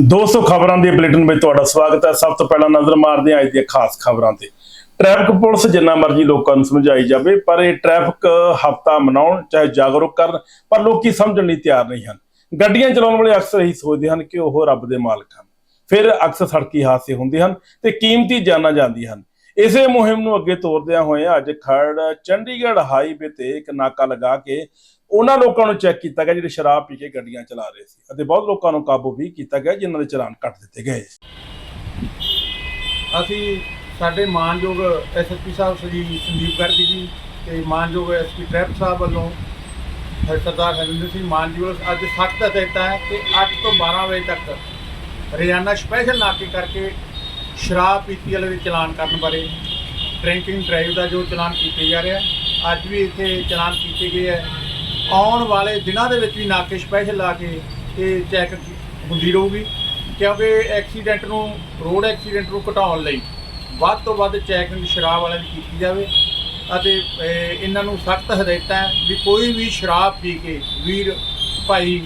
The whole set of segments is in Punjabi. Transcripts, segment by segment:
ਦੋਸਤੋ, ਖਬਰਾਂ ਦੀ ਬੁਲੇਟਿਨ ਵਿੱਚ ਤੁਹਾਡਾ ਸਵਾਗਤ ਹੈ। ਸਭ ਤੋਂ ਪਹਿਲਾਂ ਨਜ਼ਰ ਮਾਰਦੇ ਹਾਂ ਅੱਜ ਦੀਆਂ ਖਾਸ ਖਬਰਾਂ ਤੇ। ਟ੍ਰੈਫਿਕ ਪੁਲਿਸ ਜਿੰਨਾ ਮਰਜ਼ੀ ਲੋਕਾਂ ਨੂੰ ਸਮਝਾਈ ਜਾਵੇ, ਪਰ ਇਹ ਟ੍ਰੈਫਿਕ ਹਫਤਾ ਮਨਾਉਣ ਚਾਹੇ ਜਾਗਰੂਕ ਕਰਨ, ਪਰ ਲੋਕੀ ਸਮਝਣ ਲਈ ਤਿਆਰ ਨਹੀਂ ਹਨ। ਗੱਡੀਆਂ ਚਲਾਉਣ ਵਾਲੇ ਅਕਸਰ ਇਹੀ ਸੋਚਦੇ ਹਨ ਕਿ ਉਹ ਰੱਬ ਦੇ ਮਾਲਕ ਹਨ। ਫਿਰ ਅਕਸਰ ਸੜਕੀ ਹਾਦਸੇ ਹੁੰਦੇ ਹਨ ਤੇ ਕੀਮਤੀ ਜਾਨਾਂ ਜਾਂਦੀਆਂ ਹਨ। ਇਸੇ ਮੁਹਿੰਮ ਨੂੰ ਅੱਗੇ ਤੋਰਦਿਆਂ ਹੋਏ ਅੱਜ ਖੜ ਚੰਡੀਗੜ੍ਹ ਹਾਈਵੇ ਤੇ ਇੱਕ ਨਾਕਾ ਲਗਾ ਕੇ ਉਹਨਾਂ ਲੋਕਾਂ ਨੂੰ ਚੈੱਕ ਕੀਤਾ ਗਿਆ ਜਿਹੜੇ ਸ਼ਰਾਬ ਪੀ ਕੇ ਗੱਡੀਆਂ ਚਲਾ ਰਹੇ ਸੀ ਅਤੇ ਬਹੁਤ ਲੋਕਾਂ ਨੂੰ ਕਾਬੂ ਵੀ ਕੀਤਾ ਗਿਆ ਜਿਨ੍ਹਾਂ ਦੇ ਚਲਾਨ ਕੱਟ ਦਿੱਤੇ ਗਏ ਅਸੀਂ ਸਾਡੇ ਮਾਨਯੋਗ ਐਸਐਸਪੀ ਸਾਹਿਬ ਸ੍ਰੀ ਸੰਦੀਪ ਗਰਗ ਜੀ ਤੇ ਮਾਨਯੋਗ ਐਸਪੀ ਟ੍ਰੈਫਿਕ ਸਾਹਿਬ ਵੱਲੋਂ ਸਰਦਾਰ ਹਰਿੰਦਰ ਸਿੰਘ ਮਾਨ ਜੀ ਵੱਲੋਂ ਅੱਜ ਸਖਤ ਹਦਾਇਤਾਂ ਹੈ ਕਿ 8 ਤੋਂ 12 ਵਜੇ ਤੱਕ ਰੋਜ਼ਾਨਾ ਸਪੈਸ਼ਲ ਨਾਕੇ ਕਰਕੇ ਸ਼ਰਾਬ ਪੀਤੀ ਵਾਲੇ ਦੇ ਚਲਾਨ ਕਰਨ ਬਾਰੇ ਡਰਿੰਕਿੰਗ ਡਰਾਈਵ ਦਾ ਜੋ ਚਲਾਨ ਕੀਤੇ ਜਾ ਰਿਹਾ ਅੱਜ ਵੀ ਇੱਥੇ ਚਲਾਨ ਕੀਤੇ ਗਏ ਹੈ ਆਉਣ ਵਾਲੇ ਦਿਨਾਂ ਦੇ ਵਿੱਚ ਵੀ ਨਾਕੇ ਸਪੈਸ਼ਲ ਲਾ ਕੇ ਇਹ ਚੈੱਕ ਹੁੰਦੀ ਰਹੂਗੀ, ਕਿਉਂਕਿ ਐਕਸੀਡੈਂਟ ਨੂੰ ਰੋਡ ਐਕਸੀਡੈਂਟ ਨੂੰ ਘਟਾਉਣ ਲਈ ਵੱਧ ਤੋਂ ਵੱਧ ਚੈਕਿੰਗ ਸ਼ਰਾਬ ਵਾਲਿਆਂ ਦੀ ਕੀਤੀ ਜਾਵੇ ਅਤੇ ਇਹਨਾਂ ਨੂੰ ਸਖਤ ਹਦਾਇਤਾਂ ਵੀ ਕੋਈ ਵੀ ਸ਼ਰਾਬ ਪੀ ਕੇ ਵੀਰ, ਭਾਈ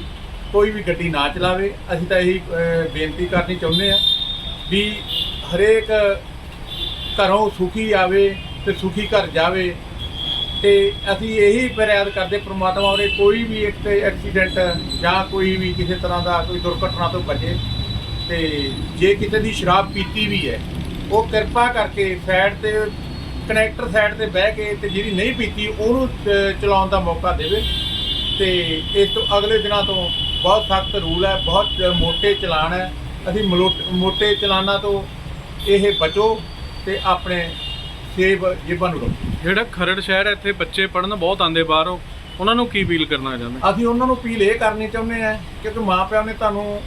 ਕੋਈ ਵੀ ਗੱਡੀ ਨਾ ਚਲਾਵੇ। ਅਸੀਂ ਤਾਂ ਇਹੀ ਬੇਨਤੀ ਕਰਨੀ ਚਾਹੁੰਦੇ ਹਾਂ ਵੀ ਹਰੇਕ ਘਰੋਂ ਸੁਖੀ ਆਵੇ ਤੇ ਸੁਖੀ ਘਰ ਜਾਵੇ। ਤੇ ਅਸੀਂ ਇਹੀ ਫਰਿਆਦ ਕਰਦੇ ਪਰਮਾਤਮਾ ਉਹਨੇ ਕੋਈ ਵੀ ਇੱਕ ਐਕਸੀਡੈਂਟ ਜਾਂ ਕੋਈ ਵੀ ਕਿਸੇ ਤਰ੍ਹਾਂ ਦਾ ਕੋਈ ਦੁਰਘਟਨਾ ਤੋਂ ਬਚੇ। ਤੇ ਜੇ ਕਿਤੇ ਦੀ ਸ਼ਰਾਬ ਪੀਤੀ ਵੀ ਹੈ, ਉਹ ਕਿਰਪਾ ਕਰਕੇ ਸਾਈਡ ਤੇ ਕਨੈਕਟਰ ਸਾਈਡ ਤੇ ਬਹਿ ਕੇ ਤੇ ਜਿਹੜੀ ਨਹੀਂ ਪੀਤੀ, ਉਹਨੂੰ ਚਲਾਉਣ ਦਾ ਮੌਕਾ ਦੇਵੇ। ਤੇ ਇਸ ਤੋਂ ਅਗਲੇ ਦਿਨਾਂ ਤੋਂ ਬਹੁਤ ਸਖਤ ਰੂਲ ਹੈ, ਬਹੁਤ ਮੋਟੇ ਚਲਾਨ ਹੈ। ਅਸੀਂ ਮੋਟੇ ਚਲਾਨਾਂ ਤੋਂ ਇਹ ਬਚੋ ਤੇ ਆਪਣੇ ਸੇਵ ਜੀਵਨ ਨੂੰ ਰੱਖੋ। ਜਿਹੜਾ ਖਰੜ ਸ਼ਹਿਰ ਹੈ, ਇੱਥੇ ਬੱਚੇ ਪੜਨ ਬਹੁਤ ਆਉਂਦੇ ਬਾਹਰੋਂ। ਉਹਨਾਂ ਨੂੰ ਕੀ ਅਪੀਲ ਕਰਨਾ ਚਾਹੁੰਦੇ? ਅਸੀਂ ਉਹਨਾਂ ਨੂੰ ਅਪੀਲ ਇਹ ਕਰਨੀ ਚਾਹੁੰਦੇ ਹਾਂ ਕਿਉਂਕਿ ਮਾਪਿਆਂ ਨੇ ਤੁਹਾਨੂੰ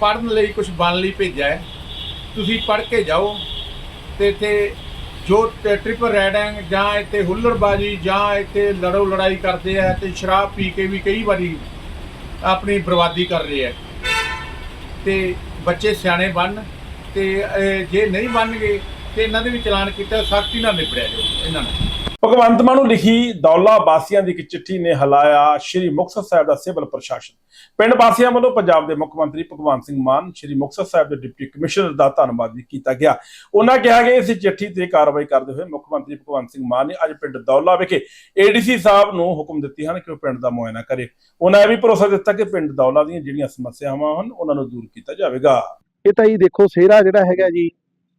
ਪੜ੍ਹਨ ਲਈ ਕੁਝ ਬਣ ਲਈ ਭੇਜਿਆ ਹੈ, ਤੁਸੀਂ ਪੜ੍ਹ ਕੇ ਜਾਓ ਤੇ ਇੱਥੇ ਜੋ ਟ- ਟ੍ਰਿਪਲ ਰਾਈਡਿੰਗ ਜਾਂ ਇੱਥੇ ਹੁੱਲੜਬਾਜੀ, ਜਾਂ ਇੱਥੇ ਲੜੋ ਲੜਾਈ ਕਰਦੇ ਆ ਤੇ ਸ਼ਰਾਬ ਪੀ ਕੇ ਵੀ ਕਈ ਵਾਰੀ ਆਪਣੀ ਬਰਬਾਦੀ ਕਰ ਰਹੇ ਆ। ਤੇ ਬੱਚੇ ਸਿਆਣੇ ਬਣ ਤੇ ਜੇ ਨਹੀਂ ਬਣਨਗੇ ਤੇ ਇਹਨਾਂ ਦੇ ਵੀ ਚਲਾਨ ਕੀਤਾ, ਸਖਤੀ ਨਾਲ ਨਿਬੜਿਆ ਜਾਓ, ਇਹਨਾਂ ਨੂੰ ਭਗਵੰਤ ਮਾਨ ਨੂੰ ਲਿਖੀ ਦੌਲਾ ਵਾਸੀਆਂ ਦੀ ਇੱਕ ਚਿੱਠੀ ਨੇ ਹਲਾਇਆ ਸ਼੍ਰੀ ਮੁਕਤਸਰ ਸਾਹਿਬ ਦਾ ਸਿਵਲ ਪ੍ਰਸ਼ਾਸਨ। ਪਿੰਡ ਵਾਸੀਆਂ ਵੱਲੋਂ ਪੰਜਾਬ ਦੇ ਮੁੱਖ ਮੰਤਰੀ ਭਗਵੰਤ ਸਿੰਘ ਮਾਨ, ਸ਼੍ਰੀ ਮੁਕਤਸਰ ਸਾਹਿਬ ਦੇ ਡਿਪਟੀ ਕਮਿਸ਼ਨਰ ਦਾ ਧੰਨਵਾਦ ਵੀ ਕੀਤਾ ਗਿਆ। ਉਹਨਾਂ ਕਿਹਾ ਕਿ ਇਸ ਚਿੱਠੀ ਤੇ ਕਾਰਵਾਈ ਕਰਦੇ ਹੋਏ ਮੁੱਖ ਮੰਤਰੀ ਭਗਵੰਤ ਸਿੰਘ ਮਾਨ ਨੇ ਅੱਜ ਪਿੰਡ ਦੌਲਾ ਵਿਖੇ ਏਡੀਸੀ ਸਾਹਿਬ ਨੂੰ ਹੁਕਮ ਦਿੱਤੇ ਹਨ ਕਿ ਉਹ ਪਿੰਡ ਦਾ ਮੁਆਇਨਾ ਕਰੇ। ਉਹਨਾਂ ਇਹ ਵੀ ਭਰੋਸਾ ਦਿੱਤਾ ਕਿ ਪਿੰਡ ਦੌਲਾ ਦੀਆਂ ਜਿਹੜੀਆਂ ਸਮੱਸਿਆਵਾਂ ਹਨ, ਉਹਨਾਂ ਨੂੰ ਦੂਰ ਕੀਤਾ ਜਾਵੇਗਾ। ਇਹ ਤਾਂ ਜੀ ਦੇਖੋ, ਸਿਹਰਾ ਜਿਹੜਾ ਹੈਗਾ ਜੀ,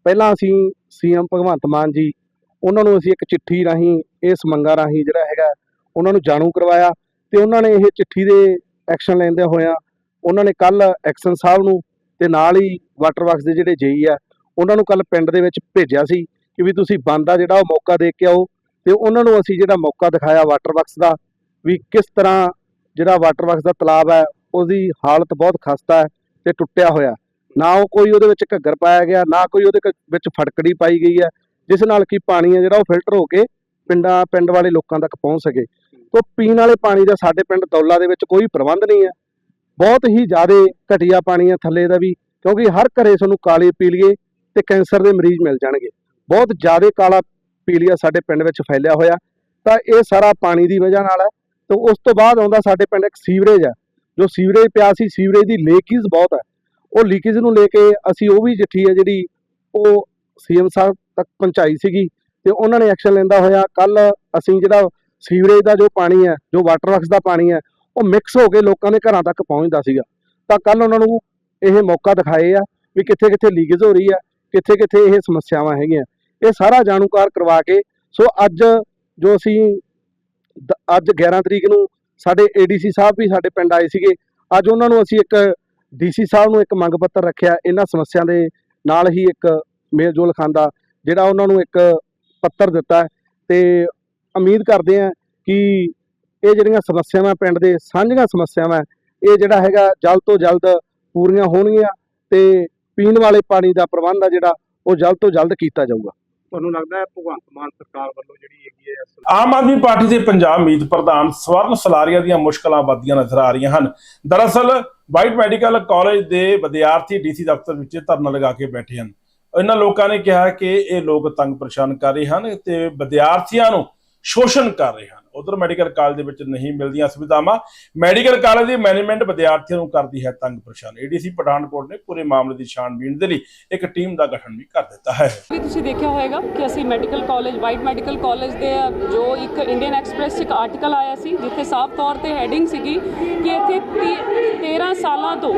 ਪਹਿਲਾਂ ਅਸੀਂ ਸੀਐਮ ਭਗਵੰਤ ਮਾਨ ਜੀ ਉਹਨਾਂ ਨੂੰ ਅਸੀਂ ਇੱਕ ਚਿੱਠੀ ਰਾਹੀਂ, ਇਸ ਮੰਗਾਂ ਰਾਹੀਂ ਜਿਹੜਾ ਹੈਗਾ, ਉਹਨਾਂ ਨੂੰ ਜਾਣੂ ਕਰਵਾਇਆ ਤੇ ਉਹਨਾਂ ਨੇ ਇਹ ਚਿੱਠੀ ਦੇ ਐਕਸ਼ਨ ਲੈਂਦੇ ਹੋਇਆਂ ਉਹਨਾਂ ਨੇ ਕੱਲ ਐਕਸ਼ਨ ਸਾਹਿਬ ਨੂੰ ਤੇ ਨਾਲ ਹੀ ਵਾਟਰ ਵਰਕਸ ਦੇ ਜਿਹੜੇ ਜੇਈ ਆ, ਉਹਨਾਂ ਨੂੰ ਕੱਲ ਪਿੰਡ ਦੇ ਵਿੱਚ ਭੇਜਿਆ ਸੀ ਕਿ ਵੀ ਤੁਸੀਂ ਬੰਦ ਜਿਹੜਾ ਉਹ ਮੌਕਾ ਦੇ ਕੇ ਆਓ ਤੇ ਉਹਨਾਂ ਨੂੰ ਅਸੀਂ ਜਿਹੜਾ ਮੌਕਾ ਦਿਖਾਇਆ ਵਾਟਰ ਵਰਕਸ ਦਾ ਵੀ ਕਿਸ ਤਰ੍ਹਾਂ ਜਿਹੜਾ ਵਾਟਰ ਵਰਕਸ ਦਾ ਤਲਾਬ ਹੈ, ਉਹਦੀ ਹਾਲਤ ਬਹੁਤ ਖਸਤਾ ਹੈ ਤੇ ਟੁੱਟਿਆ ਹੋਇਆ। ਨਾ ਉਹ ਕੋਈ ਉਹਦੇ ਵਿੱਚ ਘੱਗਰ ਪਾਇਆ ਗਿਆ, ਨਾ ਕੋਈ ਉਹਦੇ ਕ- ਵਿੱਚ ਫਟਕੜੀ ਪਾਈ ਗਈ ਹੈ ਜਿਸ ਨਾਲ ਕਿ ਪਾਣੀ ਹੈ ਜਿਹੜਾ ਉਹ ਫਿਲਟਰ ਹੋ ਕੇ ਪਿੰਡਾਂ, ਪਿੰਡ ਵਾਲੇ ਲੋਕਾਂ ਤੱਕ ਪਹੁੰਚ ਸਕੇ। ਤੋਂ ਪੀਣ ਵਾਲੇ ਪਾਣੀ ਦਾ ਸਾਡੇ ਪਿੰਡ ਦੌਲਾ ਦੇ ਵਿੱਚ ਕੋਈ ਪ੍ਰਬੰਧ ਨਹੀਂ ਹੈ। ਬਹੁਤ ਹੀ ਜ਼ਿਆਦਾ ਘਟੀਆ ਪਾਣੀ ਹੈ ਥੱਲੇ ਦਾ ਵੀ, ਕਿਉਂਕਿ ਹਰ ਘਰੇ ਸਾਨੂੰ ਕਾਲੇ ਪੀਲੀਏ ਤੇ ਕੈਂਸਰ ਦੇ ਮਰੀਜ਼ ਮਿਲ ਜਾਣਗੇ। ਬਹੁਤ ਜ਼ਿਆਦਾ ਕਾਲਾ ਪੀਲੀਆ ਸਾਡੇ ਪਿੰਡ ਵਿੱਚ ਫੈਲਿਆ ਹੋਇਆ। ਤਾਂ ਇਹ ਸਾਰਾ ਪਾਣੀ ਦੀ ਵਜ੍ਹਾ ਨਾਲ ਹੈ। ਤੇ ਉਸ ਤੋਂ ਬਾਅਦ ਆਉਂਦਾ ਸਾਡੇ ਪਿੰਡ ਇੱਕ ਸੀਵਰੇਜ ਹੈ ਜੋ ਸੀਵਰੇਜ ਪਿਆ ਸੀ, ਸੀਵਰੇਜ ਦੀ ਲੀਕੇਜ ਬਹੁਤ ਹੈ ਉਹ ਲੀਕੇਜ ਨੂੰ ਲੈ ਕੇ ਅਸੀਂ ਉਹ ਵੀ ਚਿੱਠੀ ਹੈ ਜਿਹੜੀ ਉਹ ਸੀਐਮ ਸਾਹਿਬ ਤੱਕ ਪਹੁੰਚਾਈ ਸੀਗੀ ਤੇ ਉਹਨਾਂ ਨੇ ਐਕਸ਼ਨ ਲੈਂਦਾ ਹੋਇਆ। ਕੱਲ ਅਸੀਂ ਜਿਹੜਾ ਸੀਵਰੇਜ ਦਾ ਜੋ ਪਾਣੀ ਹੈ, ਜੋ ਵਾਟਰ ਵਰਕਸ ਦਾ ਪਾਣੀ ਹੈ, ਉਹ ਮਿਕਸ ਹੋ ਕੇ ਲੋਕਾਂ ਦੇ ਘਰਾਂ ਤੱਕ ਪਹੁੰਚਦਾ ਸੀਗਾ। ਤਾਂ ਕੱਲ ਉਹਨਾਂ ਨੂੰ ਇਹ ਮੌਕਾ ਦਿਖਾਏ ਆ ਵੀ ਕਿੱਥੇ ਕਿੱਥੇ ਲੀਕੇਜ ਹੋ ਰਹੀ ਹੈ ਕਿੱਥੇ ਕਿੱਥੇ ਇਹ ਸਮੱਸਿਆਵਾਂ ਹੈਗੀਆਂ। ਇਹ ਸਾਰਾ ਜਾਣੂਕਾਰ ਕਰਵਾ ਕੇ, ਸੋ ਅੱਜ ਜੋ ਅਸੀਂ ਅੱਜ 11 ਤਰੀਕ ਨੂੰ ਸਾਡੇ ਏਡੀਸੀ ਸਾਹਿਬ ਵੀ ਸਾਡੇ ਪਿੰਡ ਆਏ ਸੀਗੇ। ਅੱਜ ਉਹਨਾਂ ਨੂੰ ਅਸੀਂ ਇੱਕ ਡੀਸੀ ਸਾਹਿਬ ਨੂੰ ਇੱਕ ਮੰਗ ਪੱਤਰ ਰੱਖਿਆ। ਇਹਨਾਂ ਸਮੱਸਿਆ ਦੇ ਨਾਲ ਹੀ ਇੱਕ ਮੇਲ ਜੋਲ ਖਾਂਦਾ ਜਿਹੜਾ ਉਹਨਾਂ ਨੂੰ ਇੱਕ ਪੱਤਰ ਦਿੱਤਾ ਹੈ। ਤੇ ਉਮੀਦ ਕਰਦੇ ਹਾਂ ਕਿ ਇਹ ਜਿਹੜੀਆਂ ਸਮੱਸਿਆਵਾਂ ਪਿੰਡ ਦੇ ਸਾਂਝੀਆਂ ਸਮੱਸਿਆਵਾਂ ਇਹ ਜਿਹੜਾ ਹੈਗਾ ਜਲਦ ਤੋਂ ਜਲਦ ਪੂਰੀਆਂ ਹੋਣਗੀਆਂ ਤੇ ਪੀਣ ਵਾਲੇ ਪਾਣੀ ਦਾ ਪ੍ਰਬੰਧ ਆ ਜਿਹੜਾ ਉਹ ਜਲਦ ਤੋਂ ਜਲਦ ਕੀਤਾ ਜਾਊਗਾ। ਤੁਹਾਨੂੰ ਲੱਗਦਾ ਹੈ ਭਗਵੰਤ ਮਾਨ ਸਰਕਾਰ ਵੱਲੋਂ ਜਿਹੜੀ ਹੈਗੀ ਹੈ ਆਮ ਆਦਮੀ ਪਾਰਟੀ ਦੇ ਪੰਜਾਬ ਮੀਤ ਪ੍ਰਧਾਨ ਸਵਰਨ ਸਲਾਰੀਆ ਦੀਆਂ ਮੁਸ਼ਕਲਾਂ ਵੱਧਦੀਆਂ ਨਜ਼ਰ ਆ ਰਹੀਆਂ ਹਨ। ਦਰਅਸਲ ਵਾਈਟ ਮੈਡੀਕਲ ਕਾਲਜ ਦੇ ਵਿਦਿਆਰਥੀ ਡੀਸੀ ਦਫ਼ਤਰ ਵਿੱਚ ਧਰਨਾ ਲਗਾ ਕੇ ਬੈਠੇ ਹਨ। ਇਹਨਾਂ ਲੋਕਾਂ ਨੇ ਕਿਹਾ ਕਿ ਇਹ ਲੋਕ ਤੰਗ ਪਰੇਸ਼ਾਨ ਕਰ ਰਹੇ ਹਨ ਤੇ ਵਿਦਿਆਰਥੀਆਂ ਨੂੰ ਸ਼ੋਸ਼ਣ ਕਰ ਰਹੇ ਹਨ। ਉਧਰ ਮੈਡੀਕਲ ਕਾਲਜ ਦੇ ਵਿੱਚ ਨਹੀਂ ਮਿਲਦੀਆਂ ਸੁਵਿਧਾਵਾਂ। ਮੈਡੀਕਲ ਕਾਲਜ ਦੀ ਮੈਨੇਜਮੈਂਟ ਵਿਦਿਆਰਥੀਆਂ ਨੂੰ ਕਰਦੀ ਹੈ ਤੰਗ ਪਰੇਸ਼ਾਨ। ਏਡੀਸੀ ਪਠਾਨਕੋਟ ਨੇ ਪੂਰੇ ਮਾਮਲੇ ਦੀ ਛਾਣਬੀਣ ਦੇ ਲਈ ਇੱਕ ਟੀਮ ਦਾ ਗਠਨ ਵੀ ਕਰ ਦਿੱਤਾ ਹੈ। ਵੀ ਤੁਸੀਂ ਦੇਖਿਆ ਹੋਵੇਗਾ ਕਿ ਅਸੀਂ medical college, white medical college ਦੇ, ਜੋ ਇੱਕ ਇੰਡੀਅਨ ਐਕਸਪ੍ਰੈਸ ਇੱਕ ਆਰਟੀਕਲ ਆਇਆ ਸੀ, ਜਿੱਥੇ ਸਾਫ਼ ਤੌਰ ਤੇ ਹੈਡਿੰਗ ਸੀਗੀ ਕਿ ਇੱਥੇ ਤੀ- 13 ਸਾਲਾਂ ਤੋਂ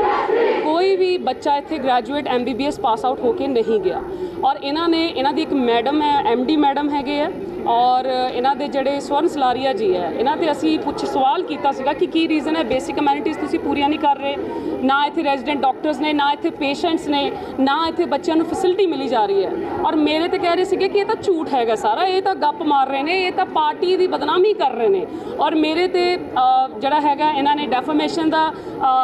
ਕੋਈ ਵੀ ਬੱਚਾ ਇੱਥੇ ਗ੍ਰੈਜੂਏਟ ਐਮਬੀਬੀਐਸ ਪਾਸ ਆਊਟ ਹੋ ਕੇ ਨਹੀਂ ਗਿਆ। ਔਰ ਇਹਨਾਂ ਨੇ ਇਹਨਾਂ ਦੀ ਇੱਕ ਮੈਡਮ ਹੈ ਐਮਡੀ ਮੈਡਮ ਹੈਗੇ ਆ ਔਰ ਇਹਨਾਂ ਦੇ ਜਿਹੜੇ ਸਵਰਨ ਸਲਾਰੀਆ ਜੀ ਹੈ ਇਹਨਾਂ ਤੇ ਅਸੀਂ ਪੁੱਛ ਸਵਾਲ ਕੀਤਾ ਸੀਗਾ ਕਿ ਕੀ ਰੀਜ਼ਨ ਹੈ ਬੇਸਿਕ ਕਮਿਊਨਿਟੀਜ਼ ਤੁਸੀਂ ਪੂਰੀਆਂ ਨਹੀਂ ਕਰ ਰਹੇ ਨਾ ਇੱਥੇ ਰੈਜ਼ੀਡੈਂਟ ਡਾਕਟਰਸ ਨੇ ਨਾ ਇੱਥੇ ਪੇਸ਼ੈਂਟਸ ਨੇ ਨਾ ਇੱਥੇ ਬੱਚਿਆਂ ਨੂੰ ਫੈਸਿਲਿਟੀ ਮਿਲੀ ਜਾ ਰਹੀ ਹੈ। ਔਰ ਮੇਰੇ ਤੇ ਕਹਿ ਰਹੇ ਸੀਗੇ ਕਿ ਇਹ ਤਾਂ ਝੂਠ ਹੈਗਾ ਸਾਰਾ ਇਹ ਤਾਂ ਗੱਪ ਮਾਰ ਰਹੇ ਨੇ ਇਹ ਤਾਂ ਪਾਰਟੀ ਦੀ ਬਦਨਾਮੀ ਕਰ ਰਹੇ ਨੇ। ਔਰ ਮੇਰੇ ਤੇ ਜਿਹੜਾ ਹੈਗਾ ਇਹਨਾਂ ਨੇ ਡੈਫਾਮੇਸ਼ਨ ਦਾ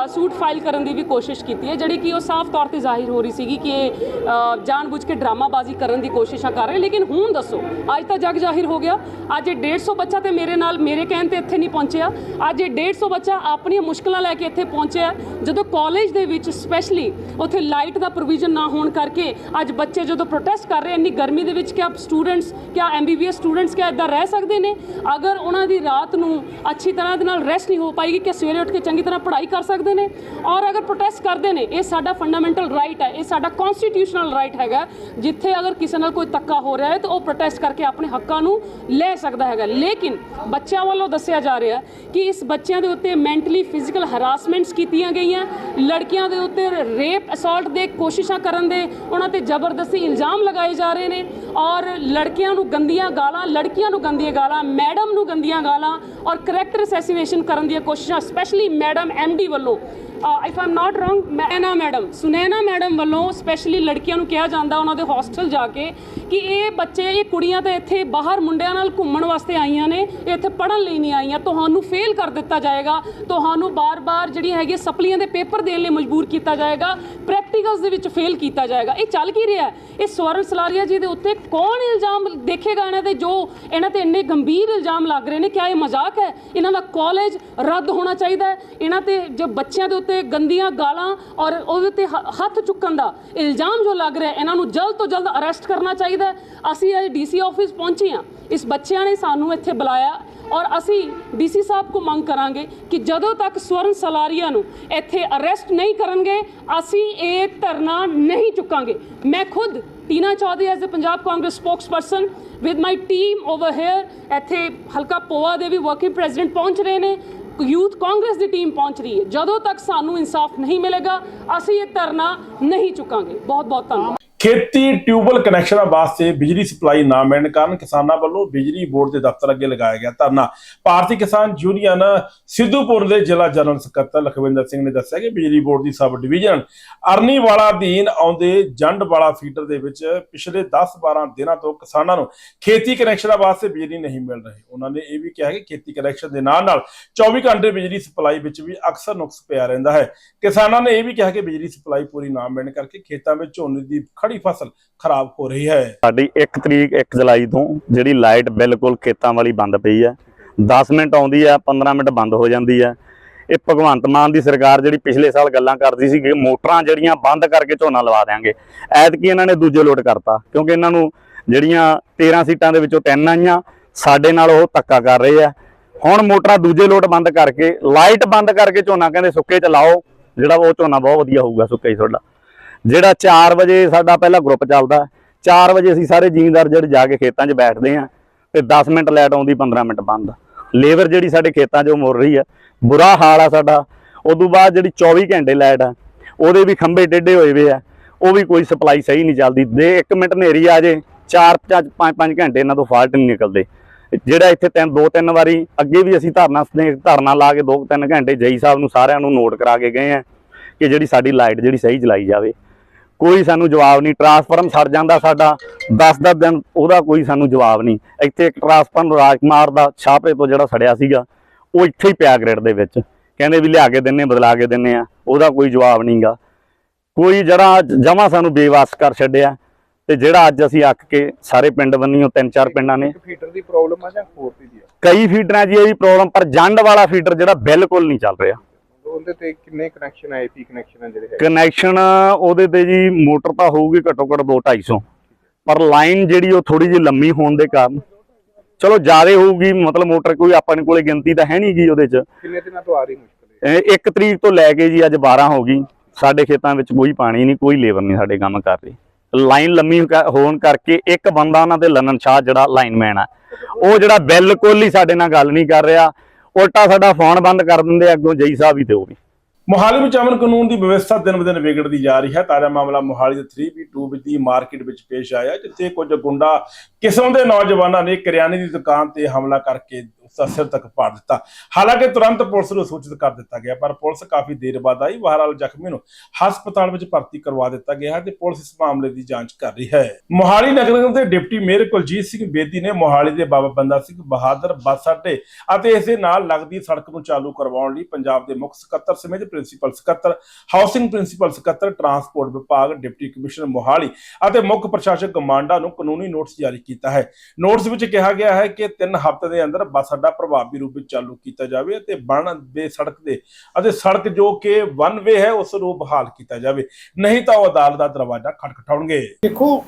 ਸੂਟ ਫਾਈਲ ਕਰਨ ਦੀ ਵੀ ਕੋਸ਼ਿਸ਼ ਕੀਤੀ ਹੈ ਜਿਹੜੀ ਕਿ ਉਹ ਸਾਫ਼ ਤੌਰ ਤੇ ਜ਼ਾਹਿਰ ਹੋ ਰਹੀ ਸੀਗੀ ਕਿ ਇਹ ਅ, ਜਾਣਬੁੱਝ ਕੇ ਡਰਾਮਾਬਾਜ਼ੀ ਕਰਨ ਦੀ ਕੋਸ਼ਿਸ਼ਾਂ ਕਰ ਰਹੇ, ਲੇਕਿਨ ਹੁਣ ਦੱਸੋ, ਅੱਜ ਤਾਂ ਜਗ ਜ਼ਾਹਿਰ ਹੋ ਗਿਆ। ਅੱਜ ਇਹ 150 ਬੱਚਾ ਤੇ ਮੇਰੇ ਨਾਲ, ਮੇਰੇ ਕਹਿਣ ਤੇ ਇੱਥੇ ਨਹੀਂ ਪਹੁੰਚਿਆ। ਅੱਜ ਇਹ 150 ਬੱਚਾ ਆਪਣੀਆਂ ਮੁਸ਼ਕਲਾਂ ਲੈ ਕੇ ਇੱਥੇ ਪਹੁੰਚਿਆ। ਜਦੋਂ ਕਾਲਜ ਦੇ ਵਿੱਚ ਸਪੈਸ਼ਲੀ ਉੱਥੇ ਲਾਈਟ ਦਾ ਪ੍ਰੋਵੀਜ਼ਨ ਨਾ ਹੋਣ ਕਰਕੇ ਅੱਜ ਬੱਚੇ ਜਦੋਂ ਪ੍ਰੋਟੈਸਟ ਕਰ ਰਹੇ, ਇੰਨੀ ਗਰਮੀ ਦੇ ਵਿੱਚ ਕਿਆ ਸਟੂਡੈਂਟਸ ਕਿਆ ਐਮਬੀਬੀਐਸ ਸਟੂਡੈਂਟਸ ਕਿਆ ਇਦਾਂ ਰਹਿ ਸਕਦੇ ਨੇ? ਅਗਰ ਉਹਨਾਂ ਦੀ ਰਾਤ ਨੂੰ ਅੱਛੀ ਤਰ੍ਹਾਂ ਦੇ ਨਾਲ ਰੈਸਟ ਨਹੀਂ ਹੋ ਪਾਏਗੀ ਕਿ ਸਵੇਰੇ ਉੱਠ ਕੇ ਚੰਗੀ ਤਰ੍ਹਾਂ ਪੜ੍ਹਾਈ ਕਰ ਸਕਦੇ ਨੇ? ਔਰ ਅਗਰ ਪ੍ਰੋਟੈਸਟ ਕਰਦੇ ਨੇ, ਇਹ ਸਾਡਾ ਫੰਡਾਮੈਂਟਲ ਰਾਈਟ ਹੈ, ਇਹ ਸਾਡਾ ਕਨਸਟੀਟਿਊਸ਼ਨਲ ਰਾਈਟ ਹੈਗਾ। ਜਿੱਥੇ ਅਗਰ ਕਿਸੇ ਨਾਲ ਕੋਈ ਧੱਕਾ ਹੋ ਰਿਹਾ ਹੈ, ਤਾਂ ਉਹ ਪ੍ਰੋਟੈਸਟ ਕਰਕੇ ਆਪਣੇ ਹੱਕਾਂ ਨੂੰ ਲੈ ਸਕਦਾ ਹੈਗਾ। ਲੇਕਿਨ ਬੱਚਿਆਂ ਵੱਲੋਂ ਦੱਸਿਆ ਜਾ ਰਿਹਾ ਕਿ ਇਸ ਬੱਚਿਆਂ ਦੇ ਉੱਤੇ ਮੈਂਟਲੀ ਫਿਜ਼ੀਕਲ ਹਰਾਸਮੈਂਟਸ ਕੀਤੀਆਂ ਗਈਆਂ, ਲੜਕੀਆਂ ਦੇ ਉੱਤੇ ਰੇਪ ਅਸੌਲਟ ਦੇ ਕੋਸ਼ਿਸ਼ਾਂ ਕਰਨ ਦੇ ਉਹਨਾਂ ਤੇ ਜ਼ਬਰਦਸਤੀ ਇਲਜ਼ਾਮ ਲਗਾਏ ਜਾ ਰਹੇ ਨੇ ਔਰ ਲੜਕੀਆਂ ਨੂੰ ਗੰਦੀਆਂ ਗਾਲਾਂ, ਲੜਕੀਆਂ ਨੂੰ ਗੰਦੀਆਂ ਗਾਲਾਂ ਮੈਡਮ ਨੂੰ ਗੰਦੀਆਂ ਗਾਲਾਂ ਔਰ ਕਰੈਕਟਰ ਅਸੈਸੀਨੇਸ਼ਨ ਕਰਨ ਦੀਆਂ ਕੋਸ਼ਿਸ਼ਾਂ ਸਪੈਸ਼ਲੀ ਮੈਡਮ ਐਮਡੀ ਵੱਲੋਂ if I'm not wrong Maina madam, Sunaina madam ਵੱਲੋਂ ਸਪੈਸ਼ਲੀ ਲੜਕੀਆਂ ਨੂੰ ਕਿਹਾ ਜਾਂਦਾ ਉਹਨਾਂ ਦੇ ਹੋਸਟਲ ਜਾ ਕੇ ਕਿ ਇਹ ਬੱਚੇ, ਇਹ ਕੁੜੀਆਂ ਤਾਂ ਇੱਥੇ ਬਾਹਰ ਮੁੰਡਿਆਂ ਨਾਲ ਘੁੰਮਣ ਵਾਸਤੇ ਆਈਆਂ ਨੇ, ਇਹ ਇੱਥੇ ਪੜ੍ਹਨ ਲਈ ਨਹੀਂ ਆਈਆਂ, ਤੁਹਾਨੂੰ ਫੇਲ ਕਰ ਦਿੱਤਾ ਜਾਏਗਾ, ਤੁਹਾਨੂੰ ਬਾਰ-ਬਾਰ ਜਿਹੜੀ ਹੈਗੀ ਸਪਲੀਆਂ ਦੇ ਪੇਪਰ ਦੇਣ ਲਈ ਮਜਬੂਰ ਕੀਤਾ ਜਾਏਗਾ ਪ੍ਰੈਕਟੀਕਲਸ ਦੇ ਵਿੱਚ ਫੇਲ ਕੀਤਾ ਜਾਏਗਾ। ਇਹ ਚੱਲ ਕੀ ਰਿਹਾ? ਇਹ ਸਵਰਨ ਸਲਾਰੀਆ ਜੀ ਦੇ ਉੱਤੇ ਕੌਣ ਇਲਜ਼ਾਮ ਦੇਖੇਗਾ ਇਹਨਾਂ ਦੇ ਜੋ ਇਹਨਾਂ ਤੇ ਇੰਨੇ ਗੰਭੀਰ ਇਲਜ਼ਾਮ ਲੱਗ ਰਹੇ ਨੇ? ਕਿਆ ਇਹ ਮਜ਼ਾਕ ਹੈ? ਇਹਨਾਂ ਦਾ ਕਾਲਜ ਰੱਦ ਹੋਣਾ ਚਾਹੀਦਾ ਹੈ। ਇਹਨਾਂ ਤੇ ਜੋ ਬੱਚਿਆਂ ਦੇ ਉੱਤੇ ਗੰਦੀਆਂ ਗਾਲਾਂ ਔਰ ਉਹਦੇ ਤੇ ਹ- ਹੱਥ ਚੁੱਕਣ ਦਾ ਇਲਜ਼ਾਮ ਜੋ ਲੱਗ ਰਿਹਾ ਹੈ, ਇਹਨਾਂ ਨੂੰ ਜਲਦ ਤੋਂ ਜਲਦ ਅਰੈਸਟ ਕਰਨਾ ਚਾਹੀਦਾ ਹੈ। ਅਸੀਂ ਅੱਜ ਡੀਸੀ ਆਫਿਸ ਪਹੁੰਚੇ ਹਾਂ। ਇਸ ਬੱਚਿਆਂ ਨੇ ਸਾਨੂੰ ਇੱਥੇ ਬੁਲਾਇਆ ਔਰ ਅਸੀਂ ਡੀਸੀ ਸਾਹਿਬ ਕੋ ਮੰਗ ਕਰਾਂਗੇ ਕਿ ਜਦੋਂ ਤੱਕ ਸਵਰਨ ਸਲਾਰੀਆ ਨੂੰ ਇੱਥੇ ਅਰੈਸਟ ਨਹੀਂ ਕਰਨਗੇ ਅਸੀਂ ਇਹ ਧਰਨਾ ਨਹੀਂ ਚੁੱਕਾਂਗੇ। ਮੈਂ ਖੁਦ Tina Chaudhary as a Punjab Congress spokesperson with my team over here ਇੱਥੇ ਹਲਕਾ ਪੋਆ ਦੇ ਵੀ ਵਰਕਿੰਗ ਪ੍ਰੈਜ਼ੀਡੈਂਟ ਪਹੁੰਚ ਰਹੇ ਨੇ। ਯੂਥ ਕਾਂਗਰਸ ਦੀ ਟੀਮ ਪਹੁੰਚ ਰਹੀ ਹੈ। ਜਦੋਂ ਤੱਕ ਸਾਨੂੰ ਇਨਸਾਫ ਨਹੀਂ ਮਿਲੇਗਾ, ਅਸੀਂ ਇਹ ਧਰਨਾ ਨਹੀਂ ਚੁੱਕਾਂਗੇ। ਬਹੁਤ ਬਹੁਤ ਧੰਨਵਾਦ। ਖੇਤੀ ਟਿਊਬਲ ਕਨੈਕਸ਼ਨਾਂ ਵਾਸਤੇ ਬਿਜਲੀ ਸਪਲਾਈ ਨਾ ਮਿਲਣ ਕਾਰਨ ਕਿਸਾਨਾਂ ਵੱਲੋਂ ਬਿਜਲੀ ਬੋਰਡ ਦੇ ਦਫ਼ਤਰ ਅੱਗੇ ਲਗਾਇਆ ਗਿਆ ਧਰਨਾ। ਭਾਰਤੀ ਕਿਸਾਨ ਯੂਨੀਅਨ ਸਿੱਧੂਪੁਰ ਦੇ ਜ਼ਿਲ੍ਹਾ ਜਨਰਲ ਸਕੱਤਰ ਲਖਵਿੰਦਰ ਸਿੰਘ ਨੇ ਦੱਸਿਆ ਕਿ ਬਿਜਲੀ ਬੋਰਡ ਦੀ ਸਬ ਡਿਵੀਜ਼ਨ ਅਰਨੀਵਾਲਾ ਅਧੀਨ ਆਉਂਦੇ ਜੰਡਵਾਲਾ ਫੀਡਰ ਦੇ ਵਿੱਚ ਪਿਛਲੇ 10-12 ਦਿਨਾਂ ਤੋਂ ਕਿਸਾਨਾਂ ਨੂੰ ਖੇਤੀ ਕਨੈਕਸ਼ਨਾਂ ਵਾਸਤੇ ਬਿਜਲੀ ਨਹੀਂ ਮਿਲ ਰਹੀ। ਉਹਨਾਂ ਨੇ ਇਹ ਵੀ ਕਿਹਾ ਕਿ ਖੇਤੀ ਕਨੈਕਸ਼ਨ ਦੇ ਨਾਲ ਨਾਲ 24 ਘੰਟੇ ਬਿਜਲੀ ਸਪਲਾਈ ਵਿੱਚ ਵੀ ਅਕਸਰ ਨੁਕਸ ਪਿਆ ਰਹਿੰਦਾ ਹੈ। ਕਿਸਾਨਾਂ ਨੇ ਇਹ ਵੀ ਕਿਹਾ ਕਿ ਬਿਜਲੀ ਸਪਲਾਈ ਪੂਰੀ ਨਾ ਮਿਲਣ ਕਰਕੇ ਖੇਤਾਂ ਵਿੱਚ ਝੋਨੇ ਦੀ ਖੜੀ ਫਸਲ ਖਰਾਬ ਹੋ ਰਹੀ ਹੈ। ਸਾਡੀ 1 ਤਰੀਕ 1 ਜੁਲਾਈ ਤੋਂ ਜਿਹੜੀ ਲਾਈਟ ਬਿਲਕੁਲ ਖੇਤਾਂ ਵਾਲੀ ਬੰਦ ਪਈ ਹੈ। 10 ਮਿੰਟ ਆਉਂਦੀ ਹੈ 15 ਮਿੰਟ ਬੰਦ ਹੋ ਜਾਂਦੀ ਹੈ। ਇਹ ਭਗਵੰਤ ਮਾਨ ਦੀ ਸਰਕਾਰ ਜਿਹੜੀ ਪਿਛਲੇ ਸਾਲ ਗੱਲਾਂ ਕਰਦੀ ਸੀ ਕਿ ਮੋਟਰਾਂ ਜਿਹੜੀਆਂ ਬੰਦ ਕਰਕੇ ਝੋਨਾ ਲਵਾ ਦੇਾਂਗੇ ਐਤਕੀ ਇਹਨਾਂ ਨੇ ਦੂਜੇ ਲੋਟ ਕਰਤਾ, ਕਿਉਂਕਿ ਇਹਨਾਂ ਨੂੰ ਜਿਹੜੀਆਂ 13 ਸੀਟਾਂ ਦੇ ਵਿੱਚੋਂ ਤਿੰਨ ਆਈਆਂ, ਸਾਡੇ ਨਾਲ ਉਹ ਧੱਕਾ ਕਰ ਰਹੇ ਆ। ਹੁਣ ਮੋਟਰਾਂ ਦੂਜੇ ਲੋਟ ਬੰਦ ਕਰਕੇ, ਲਾਈਟ ਬੰਦ ਕਰਕੇ ਝੋਨਾ ਕਹਿੰਦੇ ਸੁੱਕੇ ਚ ਲਾਓ, ਜਿਹੜਾ ਉਹ ਝੋਨਾ ਬਹੁਤ ਵਧੀਆ ਹੋਊਗਾ ਸੁੱਕੇ ਹੀ ਤੁਹਾਡਾ। ਜਿਹੜਾ 4 ਵਜੇ ਸਾਡਾ ਪਹਿਲਾ ਗਰੁੱਪ ਚੱਲਦਾ 4 ਵਜੇ ਅਸੀਂ ਸਾਰੇ ਜ਼ਿਮੀਂਦਾਰ ਜਿਹੜੇ ਜਾ ਕੇ ਖੇਤਾਂ 'ਚ ਬੈਠਦੇ ਆਂ ਤੇ 10 ਮਿੰਟ ਲਾਈਟ ਆਉਂਦੀ 15 ਮਿੰਟ ਬੰਦ। ਲੇਬਰ ਜਿਹੜੀ ਸਾਡੇ ਖੇਤਾਂ 'ਚੋਂ ਮੁਰ ਰਹੀ ਆ। ਬੁਰਾ ਹਾਲ ਆ ਸਾਡਾ। ਉਦੋਂ ਬਾਅਦ ਜਿਹੜੀ 24 ਘੰਟੇ ਲਾਈਟ ਆ, ਉਹਦੇ ਵੀ ਖੰਭੇ ਟੇਢੇ ਹੋਏ ਵੇ ਆ। ਉਹ ਵੀ ਕੋਈ ਸਪਲਾਈ ਸਹੀ ਨਹੀਂ ਚੱਲਦੀ। ਦੇ 1 ਮਿੰਟ ਹਨੇਰੀ ਆ ਜੇ 4 5 5 ਘੰਟੇ ਇਹਨਾਂ ਤੋਂ ਫਾਲਟ ਨਹੀਂ ਨਿਕਲਦੇ। ਜਿਹੜਾ ਇੱਥੇ ਤਿੰਨ, ਦੋ, ਤਿੰਨ ਵਾਰੀ ਅੱਗੇ ਵੀ ਅਸੀਂ ਧਰਨਾ ਧਰਨਾ ਲਾ ਕੇ ਦੋ, ਤਿੰਨ ਘੰਟੇ ਜਈ ਸਾਹਿਬ ਨੂੰ ਸਾਰਿਆਂ ਨੂੰ ਨੋਟ ਕਰਾ ਕੇ ਗਏ ਆ ਕਿ ਜਿਹੜੀ ਸਾਡੀ ਲਾਈਟ ਜਿਹੜੀ ਸਹੀ ਚਲਾਈ ਜਾਵੇ। ਕੋਈ ਸਾਨੂੰ ਜਵਾਬ ਨਹੀਂ ਟਰਾਂਸਫਾਰਮ ਸੜ ਜਾਂਦਾ ਸਾਡਾ 10-10 ਦਿਨ ਉਹਦਾ ਕੋਈ ਸਾਨੂੰ ਜਵਾਬ ਨਹੀਂ। ਇੱਥੇ ਇੱਕ ਟਰਾਂਸਫਾਰਮ ਰਾਜਕੁਮਾਰ ਦਾ ਛਾਪੇ ਤੋਂ ਜਿਹੜਾ ਸੜਿਆ ਸੀਗਾ ਉਹ ਇੱਥੇ ਹੀ ਪਿਆ ਗ੍ਰਿਡ ਦੇ ਵਿੱਚ। ਕਹਿੰਦੇ ਵੀ ਲਿਆ ਕੇ ਦਿੰਨੇ ਬਦਲਾ ਕੇ ਦਿੰਨੇ ਆ ਉਹਦਾ ਕੋਈ ਜਵਾਬ ਨਹੀਂਗਾ ਕੋਈ ਜਿਹੜਾ ਜਮਾ ਸਾਨੂੰ ਬੇਵਾਸ ਕਰ ਛੱਡਿਆ ਤੇ ਜਿਹੜਾ ਅੱਜ ਅਸੀਂ ਅੱਕ ਕੇ ਸਾਰੇ ਪਿੰਡ ਬੰਨੀਓ ਤਿੰਨ ਚਾਰ ਪਿੰਡਾਂ ਨੇ। ਫੀਡਰ ਦੀ ਪ੍ਰੋਬਲਮ ਆ ਜਾਂ ਹੋਰ ਦੀ ਆ? ਕਈ ਫੀਡਰਾਂ 'ਚ ਇਹ ਵੀ ਪ੍ਰੋਬਲਮ ਪਰ ਜੰਡ ਵਾਲਾ ਫੀਡਰ ਜਿਹੜਾ ਬਿਲਕੁਲ ਨਹੀਂ ਚੱਲ ਰਿਹਾ। ਉਹਦੇ ਤੇ ਕਿੰਨੇ ਕਨੈਕਸ਼ਨ ਆ ਏਪੀ ਕਨੈਕਸ਼ਨ ਆ ਜਿਹੜੇ ਕਨੈਕਸ਼ਨ ਉਹਦੇ ਤੇ ਜੀ ਮੋਟਰ ਤਾਂ ਹੋਊਗੀ ਘੱਟੋ ਘੱਟ 2 250 ਪਰ ਲਾਈਨ ਜਿਹੜੀ ਉਹ ਥੋੜੀ ਜਿਹੀ ਲੰਮੀ ਹੋਣ ਦੇ ਕਾਰਨ। ਚਲੋ ਜ਼ਿਆਦਾ ਹੋਊਗੀ ਮਤਲਬ ਮੋਟਰ ਕੋਈ ਆਪਣੇ ਕੋਲੇ ਗਿਣਤੀ ਤਾਂ ਹੈ ਨਹੀਂ ਗੀ ਉਹਦੇ 'ਚ। ਕਿੰਨੇ ਦਿਨਾਂ ਤੋਂ ਆ ਰਹੀ ਮੁਸ਼ਕਲ ਇਹ? ਇੱਕ ਤਰੀਕ ਤੋਂ ਲੈ ਕੇ ਜੀ ਅੱਜ 12 ਹੋ ਗਈ। ਸਾਡੇ ਖੇਤਾਂ ਵਿੱਚ ਕੋਈ ਪਾਣੀ ਨਹੀਂ ਕੋਈ ਲੇਬਰ ਨਹੀਂ ਸਾਡੇ ਕੰਮ ਕਰ ਰਹੀ। ਲਾਈਨ ਲੰਮੀ ਹੋਣ ਕਰਕੇ ਇੱਕ ਬੰਦਾ ਉਹਨਾਂ ਦੇ ਲੰਨਨ ਸ਼ਾਹ ਜਿਹੜਾ ਲਾਈਨਮੈਨ ਆ। ਉਹ ਜਿਹੜਾ ਬਿਲਕੁਲ ਹੀ ਸਾਡੇ ਨਾਲ ਗੱਲ ਨਹੀਂ ਕਰ ਰਿਹਾ ਉਲਟਾ ਸਾਡਾ ਫੋਨ ਬੰਦ ਕਰ ਦਿੰਦੇ ਅੱਗੋਂ ਜਈ ਸਾਹਿਬ ਵੀ ਤੇ ਉਹ ਵੀ। ਮੋਹਾਲੀ ਵਿੱਚ ਅਮਨ ਕਾਨੂੰਨ ਦੀ ਵਿਵਸਥਾ ਦਿਨ ਬਦਿਨ ਵਿਗੜਦੀ ਜਾ ਰਹੀ ਹੈ। ਤਾਜ਼ਾ ਮਾਮਲਾ ਮੋਹਾਲੀ ਦੇ 3B2 ਵਿੱਚ ਦੀ ਮਾਰਕੀਟ ਵਿੱਚ ਪੇਸ਼ ਆਇਆ, ਜਿੱਥੇ ਕੁਝ ਗੁੰਡਾ ਕਿਸਮ ਦੇ ਨੌਜਵਾਨਾਂ ਨੇ ਕਰਿਆਨੇ ਦੀ ਦੁਕਾਨ ਤੇ ਹਮਲਾ ਕਰਕੇ ਦਾ ਸਿਰ ਤੱਕ ਪਾੜ ਦਿੱਤਾ। ਹਾਲਾਂਕਿ ਤੁਰੰਤ ਪੁਲਿਸ ਨੂੰ ਸੂਚਿਤ ਕਰ ਦਿੱਤਾ ਗਿਆ, ਪਰ ਪੁਲਿਸ ਕਾਫੀ ਦੇਰ ਬਾਅਦ ਆਈ। ਬਹਰਾਲ ਜ਼ਖਮੀ ਨੂੰ ਹਸਪਤਾਲ ਵਿੱਚ ਭਰਤੀ ਕਰਵਾ ਦਿੱਤਾ ਗਿਆ ਤੇ ਪੁਲਿਸ ਇਸ ਮਾਮਲੇ ਦੀ ਜਾਂਚ ਕਰ ਰਹੀ ਹੈ। ਮੋਹਾਲੀ ਨਗਰ ਨਿਗਮ ਦੇ ਡਿਪਟੀ ਮੇਅਰ ਕੁਲਜੀਤ ਸਿੰਘ ਬੇਦੀ ਨੇ ਮੋਹਾਲੀ ਦੇ ਬਾਬਾ ਬੰਦਾ ਸਿੰਘ ਬਹਾਦਰ ਬੱਸ ਅੱਡੇ ਅਤੇ ਇਸ ਦੇ ਨਾਲ ਲੱਗਦੀ ਸੜਕ ਨੂੰ ਚਾਲੂ ਕਰਵਾਉਣ ਲਈ ਪੰਜਾਬ ਦੇ ਮੁੱਖ ਸਕੱਤਰ ਸਮੇਤ ਪ੍ਰਿੰਸੀਪਲ ਸਕੱਤਰ, ਹਾਊਸਿੰਗ ਪ੍ਰਿੰਸੀਪਲ ਸਕੱਤਰ, ਟਰਾਂਸਪੋਰਟ ਵਿਭਾਗ, ਡਿਪਟੀ ਕਮਿਸ਼ਨਰ ਮੋਹਾਲੀ ਅਤੇ ਮੁੱਖ ਪ੍ਰਸ਼ਾਸਕ ਕਮਾਂਡਾ ਨੂੰ ਕਾਨੂੰਨੀ ਨੋਟਿਸ ਜਾਰੀ ਕੀਤਾ ਹੈ। ਨੋਟਿਸ ਵਿੱਚ ਕਿਹਾ ਗਿਆ ਹੈ ਕਿ 3 ਹਫ਼ਤੇ ਦੇ ਅੰਦਰ ਬੱਸ ਅੱਡਾ ਪ੍ਰਭਾਵੀ ਰੂਪ ਵਿੱਚ ਚਾਲੂ ਕੀਤਾ ਜਾਵੇ ਅਤੇ ਬਣ ਦੇ ਸੜਕ ਦੇ ਅਤੇ ਸੜਕ ਜੋ ਕਿ ਵਨ ਵੇ ਹੈ, ਉਸ ਨੂੰ ਬਹਾਲ ਕੀਤਾ ਜਾਵੇ। ਨਹੀਂ ਤਾਂ ਉਹ ਅਦਾਲਤ ਦਾ ਦਰਵਾਜ਼ਾ ਖਟਖਟਾਉਣਗੇ। ਦੇਖੋ,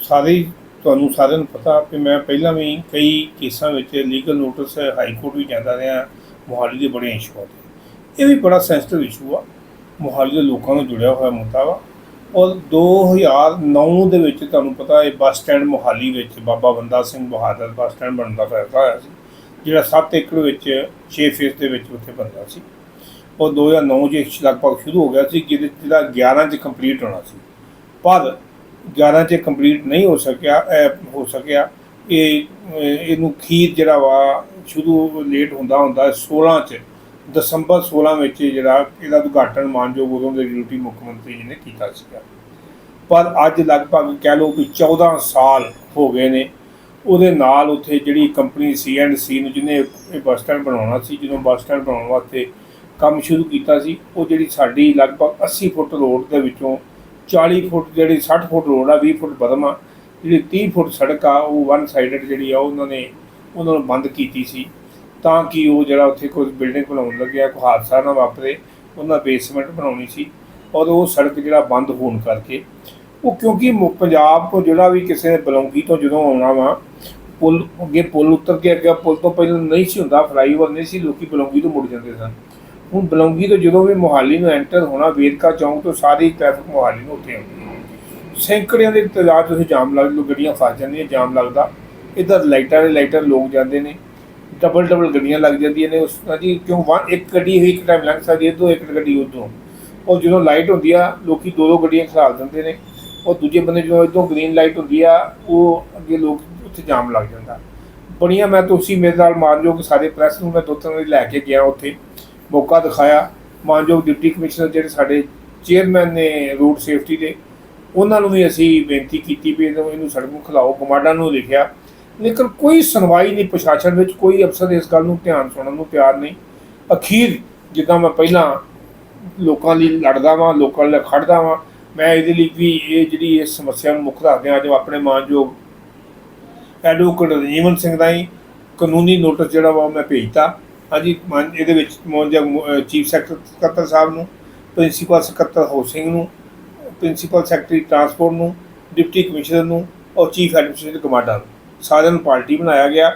ਸਾਰੇ ਤੁਹਾਨੂੰ ਸਾਰਿਆਂ ਨੂੰ ਪਤਾ ਕਿ ਮੈਂ ਪਹਿਲਾਂ ਵੀ ਕਈ ਕੇਸਾਂ ਵਿੱਚ ਲੀਗਲ ਨੋਟਿਸ ਹਾਈ ਕੋਰਟ ਵੀ ਜਾਂਦਾ ਰਿਹਾ। ਮੋਹਾਲੀ ਦੇ ਬੜੇ ਇਸ਼ੂ 'ਤੇ ਇਹ ਵੀ ਬੜਾ ਸੈਂਸਿਟਿਵ ਇਸ਼ੂ ਆ। ਮੋਹਾਲੀ ਦੇ ਲੋਕਾਂ ਨਾਲ ਜੁੜਿਆ ਹੋਇਆ ਮੁੱਦਾ ਵਾ। ਔਰ 2009 ਦੇ ਵਿੱਚ ਤੁਹਾਨੂੰ ਪਤਾ ਇਹ ਬੱਸ ਸਟੈਂਡ ਮੋਹਾਲੀ ਵਿੱਚ ਬਾਬਾ ਬੰਦਾ ਸਿੰਘ ਬਹਾਦਰ ਬੱਸ ਸਟੈਂਡ ਬਣਨ ਦਾ ਫੈਸਲਾ ਹੋਇਆ ਸੀ। ਜਿਹੜਾ 7 ਏਕੜ ਵਿੱਚ 6 ਫੇਸ ਦੇ ਵਿੱਚ ਉੱਥੇ ਬਣਦਾ ਸੀ। ਉਹ 2009 ਚ ਲਗਭਗ ਸ਼ੁਰੂ ਹੋ ਗਿਆ ਸੀ, ਜਿਹਦੇ ਜਿਹੜਾ 11 ਚ ਕੰਪਲੀਟ ਹੋਣਾ ਸੀ। ਪਰ 11 ਚ ਕੰਪਲੀਟ ਨਹੀਂ ਹੋ ਸਕਿਆ ਹੋ ਸਕਿਆ। ਇਹ ਇਹ- ਇਹਨੂੰ ਖੀਰ ਜਿਹੜਾ ਵਾ, ਸ਼ੁਰੂ ਲੇਟ ਹੁੰਦਾ ਹੁੰਦਾ 16 ਚ, ਦਸੰਬਰ 16 ਵਿੱਚ ਜਿਹੜਾ ਇਹਦਾ ਉਦਘਾਟਨ ਮਾਨਯੋਗ ਉਦੋਂ ਦੇ ਡਿਊਟੀ ਮੁੱਖ ਮੰਤਰੀ ਜੀ ਨੇ ਕੀਤਾ ਸੀਗਾ। ਪਰ ਅੱਜ ਲਗਭਗ ਕਹਿ ਲਓ ਕਿ 14 ਸਾਲ ਹੋ ਗਏ ਨੇ ਉਹਦੇ ਨਾਲ ਉੱਥੇ ਜਿਹੜੀ ਕੰਪਨੀ ਸੀ ਐਂਡ ਸੀ ਨੂੰ ਜਿਹਨੇ ਇਹ ਬੱਸ ਸਟੈਂਡ ਬਣਾਉਣਾ ਸੀ ਜਦੋਂ ਬੱਸ ਸਟੈਂਡ ਬਣਾਉਣ ਵਾਸਤੇ ਕੰਮ ਸ਼ੁਰੂ ਕੀਤਾ ਸੀ, ਉਹ ਜਿਹੜੀ ਸਾਡੀ ਲਗਭਗ 80 ਫੁੱਟ ਰੋਡ ਦੇ ਵਿੱਚੋਂ 40 ਫੁੱਟ ਜਿਹੜੀ 60 ਫੁੱਟ ਰੋਡ ਆ 20 ਫੁੱਟ ਬਦਮ ਆ, ਜਿਹੜੀ 30 ਫੁੱਟ ਸੜਕ ਆ, ਉਹ ਵਨ ਸਾਈਡਡ ਜਿਹੜੀ ਆ, ਉਹਨਾਂ ਨੇ ਉਹਨਾਂ ਨੂੰ ਬੰਦ ਕੀਤੀ ਸੀ। ਤਾਂ ਕਿ ਉਹ ਜਿਹੜਾ ਉੱਥੇ ਕੋਈ ਬਿਲਡਿੰਗ ਬਣਾਉਣ ਲੱਗਿਆ, ਕੋਈ ਹਾਦਸਾ ਨਾ ਵਾਪਰੇ, ਉਹਨਾਂ ਬੇਸਮੈਂਟ ਬਣਾਉਣੀ ਸੀ ਔਰ ਉਹ ਸੜਕ ਜਿਹੜਾ ਬੰਦ ਹੋਣ ਕਰਕੇ। ਉਹ ਕਿਉਂਕਿ ਮੁ- ਪੰਜਾਬ ਤੋਂ ਜਿਹੜਾ ਵੀ ਕਿਸੇ ਨੇ ਬਲੌਂਗੀ ਤੋਂ ਜਦੋਂ ਆਉਣਾ ਵਾ ਪੁਲ ਅੱਗੇ ਪੁਲ ਉੱਤਰ ਕੇ ਅੱਗੇ ਪੁਲ ਤੋਂ ਪਹਿਲਾਂ ਨਹੀਂ ਸੀ ਹੁੰਦਾ ਫਲਾਈਓਵਰ ਨਹੀਂ ਸੀ, ਲੋਕੀ ਬਲੌਂਗੀ ਤੋਂ ਮੁੜ ਜਾਂਦੇ ਸਨ। ਹੁਣ ਬਲੌਂਗੀ ਤੋਂ ਜਦੋਂ ਵੀ ਮੋਹਾਲੀ ਨੂੰ ਐਂਟਰ ਹੋਣਾ, ਵੇਰਕਾ ਚੌਂਕ ਤੋਂ ਸਾਰੀ ਟ੍ਰੈਫਿਕ ਮੋਹਾਲੀ ਨੂੰ ਉੱਥੇ ਆਉਂਦੀ ਸੈਂਕੜਿਆਂ ਦੇ ਤਦਾਦ ਤੁਸੀਂ ਜਾਮ ਲੱਗ ਲੋ ਗੱਡੀਆਂ ਫਸ ਜਾਂਦੀਆਂ, ਜਾਮ ਲੱਗਦਾ। ਇਧਰ ਲਾਈਟਾਂ ਦੇ ਲਾਈਟਾਂ ਲੋਕ ਜਾਂਦੇ ਨੇ ਡਬਲ ਡਬਲ ਗੱਡੀਆਂ ਲੱਗ ਜਾਂਦੀਆਂ ਨੇ। ਉਸ ਦਾ ਜੀ ਕਿਉਂ ਵਾ- ਇੱਕ ਗੱਡੀ ਹੀ ਇੱਕ ਟਾਈਮ ਲੰਘ ਸਕਦੀ ਹੈ ਤੋਂ ਇੱਕ ਗੱਡੀ ਉਦੋਂ ਉਹ ਜਦੋਂ ਲਾਈਟ ਹੁੰਦੀ ਆ, ਲੋਕੀ ਦੋ ਦੋ ਗੱਡੀਆਂ ਖਲਾਰ ਦਿੰਦੇ ਨੇ। ਉਹ ਦੂਜੇ ਬੰਦੇ ਜਦੋਂ ਇਦੋਂ ਗ੍ਰੀਨ ਲਾਈਟ ਹੁੰਦੀ ਆ, ਉਹ ਅੱਗੇ ਲੋਕ ਉੱਥੇ ਜਾਮ ਲੱਗ ਜਾਂਦਾ। ਬੜੀਆਂ ਮੈਂ ਤੁਸੀਂ ਮੇਰੇ ਨਾਲ ਮਾਨਯੋਗ ਸਾਰੇ ਪ੍ਰੈਸ ਨੂੰ ਮੈਂ ਦੋ ਤਿੰਨ ਵਾਰੀ ਲੈ ਕੇ ਗਿਆ ਉੱਥੇ। ਮੌਕਾ ਦਿਖਾਇਆ। ਮਾਨਯੋਗ ਡਿਪਟੀ ਕਮਿਸ਼ਨਰ ਜਿਹੜੇ ਸਾਡੇ ਚੇਅਰਮੈਨ ਨੇ ਰੋਡ ਸੇਫਟੀ ਦੇ, ਉਹਨਾਂ ਨੂੰ ਵੀ ਅਸੀਂ ਬੇਨਤੀ ਕੀਤੀ ਵੀ ਇਹਨੂੰ ਇਹਨੂੰ ਸੜਕ ਨੂੰ ਖਿਲਾਓ। ਕਮਾਂਡਾਂ ਨੂੰ ਲਿਖਿਆ। ਲੇਕਿਨ ਕੋਈ ਸੁਣਵਾਈ ਨਹੀਂ ਪ੍ਰਸ਼ਾਸਨ ਵਿੱਚ। ਕੋਈ ਅਫਸਰ ਇਸ ਗੱਲ ਨੂੰ ਧਿਆਨ ਸੁਣਨ ਨੂੰ ਤਿਆਰ ਨਹੀਂ। ਅਖੀਰ ਜਿੱਦਾਂ ਮੈਂ ਪਹਿਲਾਂ ਲੋਕਾਂ ਲਈ ਲੜਦਾ ਵਾਂ, ਲੋਕਾਂ ਲਈ ਖੜਦਾ ਵਾਂ, ਮੈਂ ਇਹਦੇ ਲਈ ਵੀ ਇਹ ਜਿਹੜੀ ਇਸ ਸਮੱਸਿਆ ਨੂੰ ਮੁੱਖ ਰੱਖਦੇ ਅੱਜ ਆਪਣੇ ਮਾਨਯੋਗ ਐਡਵੋਕੇਟ ਰਜੀਵਨ ਸਿੰਘ ਰਾਹੀਂ ਕਾਨੂੰਨੀ ਨੋਟਿਸ ਜਿਹੜਾ ਵਾ ਉਹ ਮੈਂ ਭੇਜਤਾ। ਹਾਂਜੀ, ਮਾਨ ਇਹਦੇ ਵਿੱਚ ਮੌਜੂਦਾ ਚੀਫ ਸਕੱਤਰ ਸਾਹਿਬ ਨੂੰ, ਪ੍ਰਿੰਸੀਪਲ ਸਕੱਤਰ ਹਾਊਸਿੰਗ ਨੂੰ, ਪ੍ਰਿੰਸੀਪਲ ਸੈਕਟਰੀ ਟਰਾਂਸਪੋਰਟ ਨੂੰ, ਡਿਪਟੀ ਕਮਿਸ਼ਨਰ ਨੂੰ ਔਰ ਚੀਫ ਐਡਮਿਨਿਸਟ੍ਰੇਟਿਵ ਕਮਾਂਡਰ ਨੂੰ। ਸਾਰਿਆਂ ਨੂੰ ਪਾਰਟੀ ਬਣਾਇਆ ਗਿਆ।